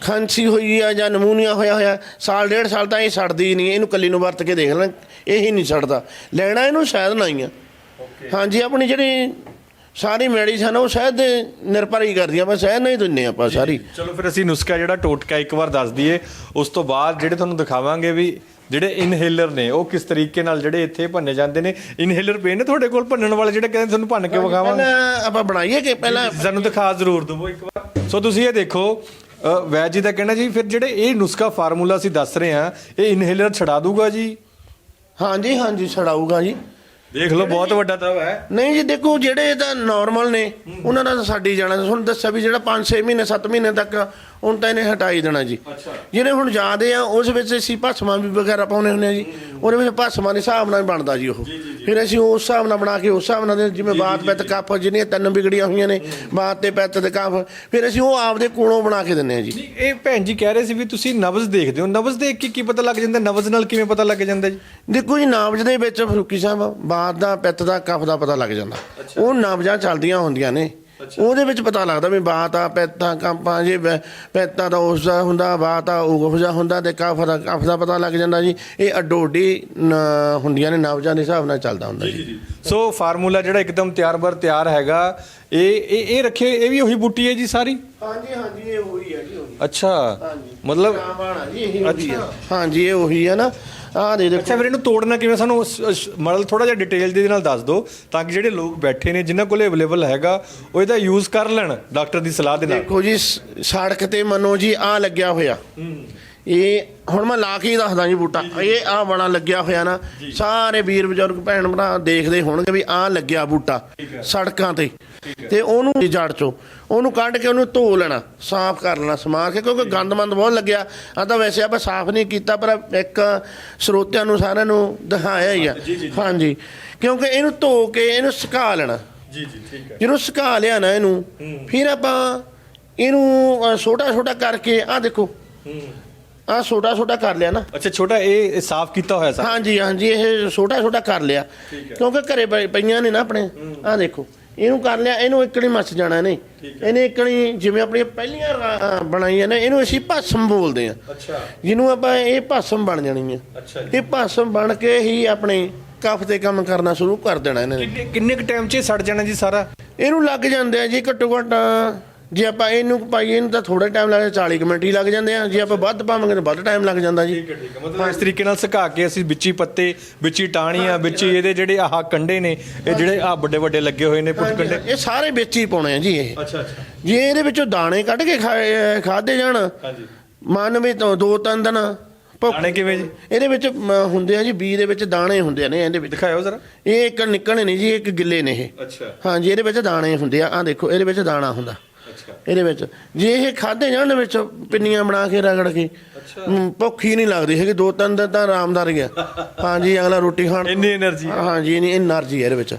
ਖਾਂਸੀ ਹੋਈ ਆ ਜਾਂ ਨਮੂਨੀਆ ਹੋਇਆ ਹੋਇਆ ਸਾਲ ਡੇਢ ਸਾਲ ਤਾਂ ਇਹ ਸੜਦੀ ਹੀ ਨਹੀਂ ਇਹਨੂੰ ਕੱਲੀ ਨੂੰ ਵਰਤ ਕੇ ਦੇਖ ਲੈ ਇਹ ਹੀ ਨਹੀਂ ਸੜਦਾ। ਲੈਣਾ ਇਹਨੂੰ ਸ਼ਾਇਦ ਨਾ ਹੀ ਆ ਹਾਂਜੀ ਆਪਣੀ ਜਿਹੜੀ ਸਾਰੀ ਮੈਡੀਸਨ ਉਹ ਸ਼ਾਇਦ ਦੇ ਨਿਰਭਰ ਹੀ ਕਰਦੀ ਆ ਬਸ ਸ਼ਾਇਦ ਨਹੀਂ ਦਿੰਨੇ ਆਪਾਂ ਸਾਰੀ। ਚਲੋ ਫਿਰ ਅਸੀਂ ਨੁਸਖਾ ਜਿਹੜਾ ਟੋਟਕਾ ਇੱਕ ਵਾਰ ਦੱਸ ਦਈਏ ਉਸ ਤੋਂ ਬਾਅਦ ਜਿਹੜੇ ਤੁਹਾਨੂੰ ਦਿਖਾਵਾਂਗੇ ਵੀ ਜਿਹੜੇ ਇਨਹੇਲਰ ਨੇ ਉਹ ਕਿਸ ਤਰੀਕੇ ਨਾਲ ਜਿਹੜੇ ਇੱਥੇ ਭੰਨੇ ਜਾਂਦੇ ਨੇ? ਇਨਹੇਲਰ ਪਏ ਨੇ ਤੁਹਾਡੇ ਕੋਲ ਭੰਨਣ ਵਾਲੇ ਜਿਹੜੇ ਕਹਿੰਦੇ ਤੁਹਾਨੂੰ ਭੰਨ ਕੇ ਵਿਖਾਵਾਂਗੇ ਪਹਿਲਾਂ ਆਪਾਂ ਬਣਾਈਏ ਕਿ ਪਹਿਲਾਂ ਸਾਨੂੰ ਦਿਖਾ ਜ਼ਰੂਰ ਦਿਵੋ ਇੱਕ ਵਾਰ। ਸੋ ਤੁਸੀਂ ਇਹ ਦੇਖੋ ਵੈਦ ਜੀ ਦਾ ਕਹਿਣਾ ਜੀ ਫਿਰ ਜਿਹੜੇ ਇਹ ਨੁਸਖਾ ਫਾਰਮੂਲਾ ਅਸੀਂ ਦੱਸ ਰਹੇ ਹਾਂ ਇਹ ਇਨਹੇਲਰ ਛਡਾ ਦੂਗਾ ਜੀ? ਹਾਂਜੀ ਹਾਂਜੀ ਛੜਾਊਗਾ ਜੀ। ਦੇਖ ਲਓ ਬਹੁਤ ਵੱਡਾ ਤਾਂ ਹੈ। ਨਹੀਂ ਜੀ ਦੇਖੋ ਜਿਹੜੇ ਤਾਂ ਨਾਰਮਲ ਨੇ ਉਹਨਾਂ ਦਾ ਸਾਡੀ ਜਾਣਾ। ਤੁਹਾਨੂੰ ਦੱਸਿਆ ਵੀ ਜਿਹੜਾ 5-6 ਮਹੀਨੇ 7 ਮਹੀਨੇ ਤੱਕ ਹੁਣ ਤਾਂ ਇਹਨੇ ਹਟਾਈ ਦੇਣਾ ਜੀ। ਜਿਹੜੇ ਹੁਣ ਜ਼ਿਆਦੇ ਆ ਉਸ ਵਿੱਚ ਅਸੀਂ ਭਸਮਾਂ ਵੀ ਵਗੈਰਾ ਪਾਉਨੇ ਹੁੰਦੇ ਆ ਜੀ। ਉਹਦੇ ਵਿੱਚ ਭਸਮਾਂ ਦੇ ਹਿਸਾਬ ਨਾਲ ਬਣਦਾ ਜੀ ਉਹ। ਫਿਰ ਅਸੀਂ ਉਸ ਹਿਸਾਬ ਨਾਲ ਬਣਾ ਕੇ ਉਸ ਹਿਸਾਬ ਨਾਲ ਦੇ- ਜਿਵੇਂ ਬਾਤ ਪਿੱਤ ਕੱਪ ਜਿਹੜੀਆਂ ਤਿੰਨ ਵਿਗੜੀਆਂ ਹੋਈਆਂ ਨੇ ਬਾਤ ਤੇ ਪਿੱਤ ਤੇ ਕੱਪ ਫਿਰ ਅਸੀਂ ਉਹ ਆਪਦੇ ਕੋਲੋਂ ਬਣਾ ਕੇ ਦਿੰਨੇ ਆ ਜੀ। ਨਹੀਂ ਇਹ ਭੈਣ ਜੀ ਕਹਿ ਰਹੇ ਸੀ ਵੀ ਤੁਸੀਂ ਨਬਜ਼ ਦੇਖਦੇ ਹੋ। ਨਬਜ਼ ਦੇਖ ਕੇ ਕੀ ਪਤਾ ਲੱਗ ਜਾਂਦਾ? ਨਬਜ਼ ਨਾਲ ਕਿਵੇਂ ਪਤਾ ਲੱਗ ਜਾਂਦਾ ਜੀ? ਦੇਖੋ ਜੀ ਨਾਬਜ ਦੇ ਵਿੱਚ ਫਰੂਕੀ ਸਾਹਿਬ ਬਾਤ ਦਾ ਪਿੱਤ ਦਾ ਕਫ ਦਾ ਪਤਾ ਲੱਗ ਜਾਂਦਾ। ਉਹ ਨਾਬਜਾਂ ਚੱਲਦੀਆਂ ਹੁੰਦੀਆਂ ਨੇ। ਉਹਦੇ ਵਿੱਚ ਪਤਾ ਲੱਗਦਾ ਵੀ ਬਾਤ ਆ ਪਿੱਤਾਂ ਕੰਪਾਂ ਜੇ ਪਿੱਤਾਂ ਦਾ ਉਸ ਦਾ ਹੁੰਦਾ ਬਾਤ ਆ ਉਹ ਜਿਹਾ ਹੁੰਦਾ ਤੇ ਕਫ ਦਾ ਕਫ ਦਾ ਪਤਾ ਲੱਗ ਜਾਂਦਾ ਜੀ। ਇਹ ਅੱਡੋ ਅੱਡੀ ਨ- ਹੁੰਦੀਆਂ ਨੇ ਨਾਬਜਾਂ ਦੇ ਹਿਸਾਬ ਨਾਲ ਚੱਲਦਾ ਹੁੰਦਾ ਜੀ ਸੋ ਫਾਰਮੂਲਾ ਜਿਹੜਾ ਇੱਕਦਮ ਤਿਆਰ ਬਰ ਤਿਆਰ ਹੈਗਾ ਇਹ ਇਹ ਇਹ ਰੱਖੇ ਇਹ ਵੀ ਉਹੀ ਬੂਟੀ ਹੈ ਜੀ ਸਾਰੀ? ਹਾਂਜੀ ਹਾਂਜੀ ਇਹ ਉਹੀ ਹੈ ਜੀ ਅੱਛਾ। ਮਤਲਬ ਇਹ ਉਹੀ ਹਾਂਜੀ ਇਹ ਉਹੀ ਹੈ ਨਾ। ਆਹ ਦੇ ਦੇਖੋ। ਅੱਛਾ ਫਿਰ ਇਹਨੂੰ ਤੋੜਨਾ ਕਿਵੇਂ? ਸਾਨੂੰ ਮਤਲਬ ਥੋੜਾ ਜਿਹਾ ਡਿਟੇਲ ਦੇ ਨਾਲ ਦੱਸ ਦਿਓ ਤਾਂ ਕਿ ਜਿਹੜੇ ਲੋਕ ਬੈਠੇ ਨੇ ਜਿਨ੍ਹਾਂ ਕੋਲੇ ਅਵੇਲੇਬਲ ਹੈਗਾ ਉਹ ਇਹਦਾ ਯੂਜ਼ ਕਰ ਲੈਣ ਡਾਕਟਰ ਦੀ ਸਲਾਹ ਦੇ ਨਾਲ। ਦੇਖੋ ਜੀ ਸੜਕ ਤੇ ਮੰਨੋ ਜੀ ਆ ਲੱਗਿਆ ਹੋਇਆ। ਇਹ ਹੁਣ ਮੈਂ ਲਾ ਕੇ ਹੀ ਦੱਸਦਾ ਜੀ ਬੂਟਾ। ਇਹ ਆ ਬਣਾ ਲੱਗਿਆ ਹੋਇਆ ਨਾ ਸਾਰੇ ਵੀਰ ਬਜ਼ੁਰਗ ਭੈਣ ਭਰਾ ਦੇਖਦੇ ਹੋਣਗੇ ਵੀ ਆ ਲੱਗਿਆ ਬੂਟਾ ਸੜਕਾਂ ਤੇ। ਤੇ ਉਹਨੂੰ ਜੜ ਚੋਂ ਉਹਨੂੰ ਕੱਢ ਕੇ ਉਹਨੂੰ ਧੋ ਲੈਣਾ ਸਾਫ਼ ਕਰ ਲੈਣਾ ਸਮਾਰ ਕੇ ਕਿਉਂਕਿ ਗੰਦਮੰਦ ਬਹੁਤ ਲੱਗਿਆ। ਆ ਤਾਂ ਵੈਸੇ ਆਪਾਂ ਸਾਫ਼ ਨਹੀਂ ਕੀਤਾ ਪਰ ਇੱਕ ਸਰੋਤਿਆਂ ਨੂੰ ਸਾਰਿਆਂ ਨੂੰ ਦਿਖਾਇਆ ਹੀ ਆ। ਹਾਂਜੀ। ਕਿਉਂਕਿ ਇਹਨੂੰ ਧੋ ਕੇ ਇਹਨੂੰ ਸੁਕਾ ਲੈਣਾ। ਜੀ ਜੀ ਠੀਕ ਹੈ। ਜਦੋਂ ਸੁਕਾ ਲਿਆ ਨਾ ਇਹਨੂੰ ਫਿਰ ਆਪਾਂ ਇਹਨੂੰ ਛੋਟਾ ਛੋਟਾ ਕਰਕੇ ਆ ਦੇਖੋ। ਆ ਛੋਟਾ ਛੋਟਾ ਕਰ ਲਿਆ ਨਾ। ਅੱਛਾ ਛੋਟਾ ਇਹ ਸਾਫ਼ ਕੀਤਾ ਹੋਇਆ ਸਰ? ਹਾਂਜੀ ਹਾਂਜੀ ਇਹ ਛੋਟਾ ਛੋਟਾ ਕਰ ਲਿਆ। ਕਿਉਂਕਿ ਘਰੇ ਪਈ- ਪਈਆਂ ਨੇ ਨਾ ਆਪਣੇ। ਆ ਦੇਖੋ ਇਹਨੂੰ ਕਰ ਲਿਆ ਇਹਨੂੰ ਇਕਣੀ ਮੱਚ ਜਾਣਾ ਨੇ। ਇਹਨੇ ਇਕਣੀ ਜਿਵੇਂ ਆਪਣੀਆਂ ਪਹਿਲੀਆਂ ਰਾ- ਬਣਾਈਆਂ ਨੇ ਇਹਨੂੰ ਅਸੀਂ ਭਸਮ ਬੋਲਦੇ ਆ ਅੱਛਾ। ਜਿਹਨੂੰ ਆਪਾਂ ਇਹ ਭਸਮ ਬਣ ਜਾਣੀ ਹੈ। ਅੱਛਾ ਇਹ ਭਸਮ ਬਣ ਕੇ ਹੀ ਆਪਣੇ ਕਫ ਤੇ ਕੰਮ ਕਰਨਾ ਸ਼ੁਰੂ ਕਰ ਦੇਣਾ ਇਹਨਾਂ ਨੇ। ਕਿੰਨੇ ਕਿੰਨੇ ਕੁ ਟਾਈਮ 'ਚ ਇਹ ਸੜ ਜਾਣਾ ਜੀ ਸਾਰਾ? ਇਹਨੂੰ ਲੱਗ ਜਾਂਦੇ ਆ ਜੀ ਘੱਟੋ ਘੱਟ ਜੇ ਆਪਾਂ ਇਹਨੂੰ ਪਾਈਏ ਇਹਨੂੰ ਤਾਂ ਥੋੜਾ ਟਾਈਮ ਲੱਗਦਾ 40 ਕੁ ਮਿੰਟ ਹੀ ਲੱਗ ਜਾਂਦੇ ਆ। ਜੇ ਆਪਾਂ ਵੱਧ ਪਾਵਾਂਗੇ ਤਾਂ ਵੱਧ ਟਾਈਮ ਲੱਗ ਜਾਂਦਾ ਜੀ। ਮਤਲਬ ਇਸ ਤਰੀਕੇ ਨਾਲ ਸੁਕਾ ਕੇ ਅਸੀਂ ਵਿੱਚੀ ਪੱਤੇ ਵਿੱਚੀ ਟਾਹਣੀਆਂ ਵਿੱਚੀ ਇਹਦੇ ਜਿਹੜੇ ਆਹ ਕੰਡੇ ਨੇ ਇਹ ਜਿਹੜੇ ਆ ਵੱਡੇ ਵੱਡੇ ਲੱਗੇ ਹੋਏ ਨੇ ਪੁੱਟ ਕੰਡੇ। ਇਹ ਸਾਰੇ ਵਿੱਚ ਹੀ ਪਾਉਣੇ ਆ ਜੀ ਇਹ। ਅੱਛਾ ਅੱਛਾ। ਜੇ ਇਹਦੇ ਵਿੱਚੋਂ ਦਾਣੇ ਕੱਢ ਕੇ ਖਾ- ਖਾਧੇ ਜਾਣ ਹਾਂਜੀ। ਮਨ ਵੀ ਤਾਂ ਦੋ ਤਿੰਨ ਦਿਨ ਦਾਣੇ ਕਿਵੇਂ ਜੀ? ਇਹਦੇ ਵਿੱਚ ਹੁੰਦੇ ਆ ਜੀ ਬੀ ਦੇ ਵਿੱਚ ਦਾਣੇ ਹੁੰਦੇ ਨੇ ਇਹਦੇ ਵਿੱਚ। ਦਿਖਾਇਓ ਜ਼ਰਾ। ਇਹ ਇੱਕ ਨਿਕਲਣੇ ਨਹੀਂ ਜੀ ਇੱਕ ਗਿੱਲੇ ਨੇ ਇਹ। ਅੱਛਾ। ਹਾਂਜੀ ਇਹਦੇ ਵਿੱਚ ਦਾਣੇ ਹੁੰਦੇ ਆ। ਆ ਦੇਖੋ ਇਹਦੇ ਵਿੱਚ ਦਾਣਾ ਹੁੰਦਾ। ਇਹਦੇ ਵਿੱਚ। ਜੇ ਇਹ ਖਾਦੇ ਜਾਣ ਦੇ ਵਿੱਚ ਪਿੰਨੀਆਂ ਬਣਾ ਕੇ ਰਗੜ ਕੇ। ਭੁੱਖ ਨਹੀਂ ਲੱਗਦੀ ਹੈਗੀ ਦੋ ਤਿੰਨ ਦਿਨ ਤਾਂ ਆਰਾਮਦਾਰ ਗਿਆ ਹਾਂਜੀ ਅਗਲਾ ਰੋਟੀ ਖਾਣ ਇੰਨੀ એનર્ਜੀ ਹਾਂਜੀ ਇੰਨੀ એનર્ਜੀ ਹੈ ਇਹਦੇ ਵਿੱਚ।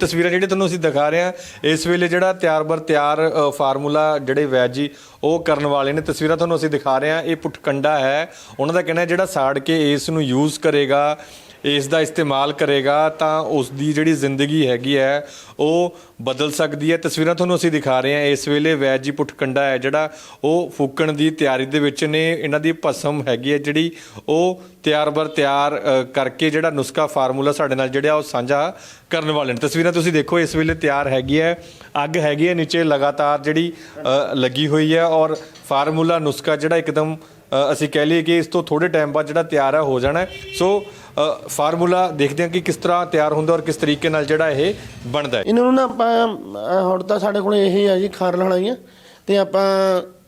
ਤਸਵੀਰਾਂ ਜਿਹੜੀਆਂ ਤੁਹਾਨੂੰ ਅਸੀਂ ਦਿਖਾ ਰਹੇ ਹਾਂ ਇਸ ਵੇਲੇ ਜਿਹੜਾ ਤਿਆਰ ਬਰ ਤਿਆਰ ਫਾਰਮੂਲਾ ਜਿਹੜੇ ਵੈਜੀ ਉਹ ਕਰਨ ਵਾਲੇ ਨੇ। ਤਸਵੀਰਾਂ ਤੁਹਾਨੂੰ ਅਸੀਂ ਦਿਖਾ ਰਹੇ ਹਾਂ ਇਹ ਪੁੱਠ ਕੰਡਾ ਹੈ। ਉਹਨਾਂ ਦਾ ਕਹਿਣਾ ਜਿਹੜਾ ਸਾੜ ਕੇ ਇਸ ਨੂੰ ਯੂਜ਼ ਕਰੇਗਾ ਇਸ ਦਾ ਇਸਤੇਮਾਲ ਕਰੇਗਾ ਤਾਂ ਉਸ ਦੀ ਜਿਹੜੀ ਜ਼ਿੰਦਗੀ ਹੈਗੀ ਹੈ, ਉਹ ਬਦਲ ਸਕਦੀ ਹੈ। ਤਸਵੀਰਾਂ ਤੁਹਾਨੂੰ ਅਸੀਂ ਦਿਖਾ ਰਹੇ ਹਾਂ। ਇਸ ਵੇਲੇ ਵੈਜ ਜੀ ਪੁਟਕੰਡਾ ਹੈ ਜਿਹੜਾ ਉਹ ਫੂਕਣ ਦੀ ਤਿਆਰੀ ਦੇ ਵਿੱਚ ਨੇ। ਇਹਨਾਂ ਦੀ ਭਸਮ ਹੈਗੀ ਹੈ ਜਿਹੜੀ ਉਹ ਤਿਆਰ ਬਰ ਤਿਆਰ ਕਰਕੇ ਜਿਹੜਾ ਨੁਸਖਾ ਫਾਰਮੂਲਾ ਸਾਡੇ ਨਾਲ ਜਿਹੜਾ ਉਹ ਸਾਂਝਾ ਕਰਨ ਵਾਲੇ ਨੇ। ਤਸਵੀਰਾਂ ਤੁਸੀਂ ਦੇਖੋ, ਇਸ ਵੇਲੇ ਤਿਆਰ ਹੈਗੀ ਹੈ। ਅੱਗ ਹੈਗੀ ਹੈ ਨੀਚੇ, ਲਗਾਤਾਰ ਜਿਹੜੀ ਲੱਗੀ ਹੋਈ ਹੈ ਔਰ ਫਾਰਮੂਲਾ ਨੁਸਖਾ ਜਿਹੜਾ ਇੱਕਦਮ ਅਸੀਂ ਕਹਿ ਲਈਏ ਕਿ ਇਸ ਤੋਂ ਥੋੜੇ ਟਾਈਮ ਬਾਅਦ ਜਿਹੜਾ ਤਿਆਰ ਹੈ, ਹੋ ਜਾਣਾ ਸੋ ਫਾਰਮੂਲਾ ਦੇਖਦੇ ਹਾਂ ਕਿ ਕਿਸ ਤਰ੍ਹਾਂ ਤਿਆਰ ਹੁੰਦਾ ਔਰ ਕਿਸ ਤਰੀਕੇ ਨਾਲ ਜਿਹੜਾ ਇਹ ਬਣਦਾ ਹੈ। ਇਹਨਾਂ ਨੂੰ ਨਾ ਆਪਾਂ ਅਹ, ਹੁਣ ਤਾਂ ਸਾਡੇ ਕੋਲ ਇਹ ਆ ਜੀ ਖਾਰ ਲਣਾਈਆਂ ਤੇ ਆਪਾਂ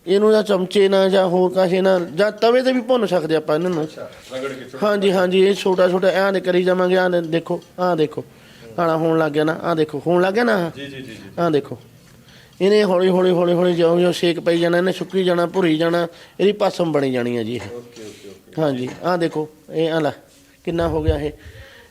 ਇਹਨੂੰ ਜਾਂ ਚਮਚੇ ਨਾਲ ਜਾਂ ਹੋਰ ਕਾਸ਼ੇ ਨਾਲ ਜਾਂ ਤਵੇ ਤੇ ਵੀ ਭੁੰਨ ਸਕਦੇ ਆਪਾਂ ਇਹਨਾਂ ਨੂੰ। ਹਾਂਜੀ ਹਾਂਜੀ ਇਹ ਛੋਟਾ ਛੋਟਾ ਐਂ ਦੇ ਕਰੀ ਜਾਵਾਂਗੇ ਆਹ ਦੇਖੋ ਆਹ ਦੇਖੋ। ਆਣਾ ਹੋਣ ਲੱਗ ਗਿਆ ਨਾ ਆਹ ਦੇਖੋ ਹੋਣ ਲੱਗ ਗਿਆ ਨਾ? ਜੀ ਜੀ ਜੀ ਆਹ ਦੇਖੋ। ਇਹਨੇ ਹੌਲੀ ਹੌਲੀ ਹੌਲੀ ਹੌਲੀ ਜਿਉਂ ਜਿਉਂ ਸ਼ੇਕ ਪਈ ਜਾਣਾ ਇਹਨੇ ਸੁੱਕੀ ਜਾਣਾ ਭੁਰੀ ਜਾਣਾ ਇਹਦੀ ਪਾਸਮ ਬਣੀ ਜਾਣੀ ਹੈ ਜੀ ਇਹ। ਹਾਂਜੀ ਆਹ ਦੇਖੋ ਇਹ ਆ ਲੈ। ਕਿੰਨਾ ਹੋ ਗਿਆ ਇਹ?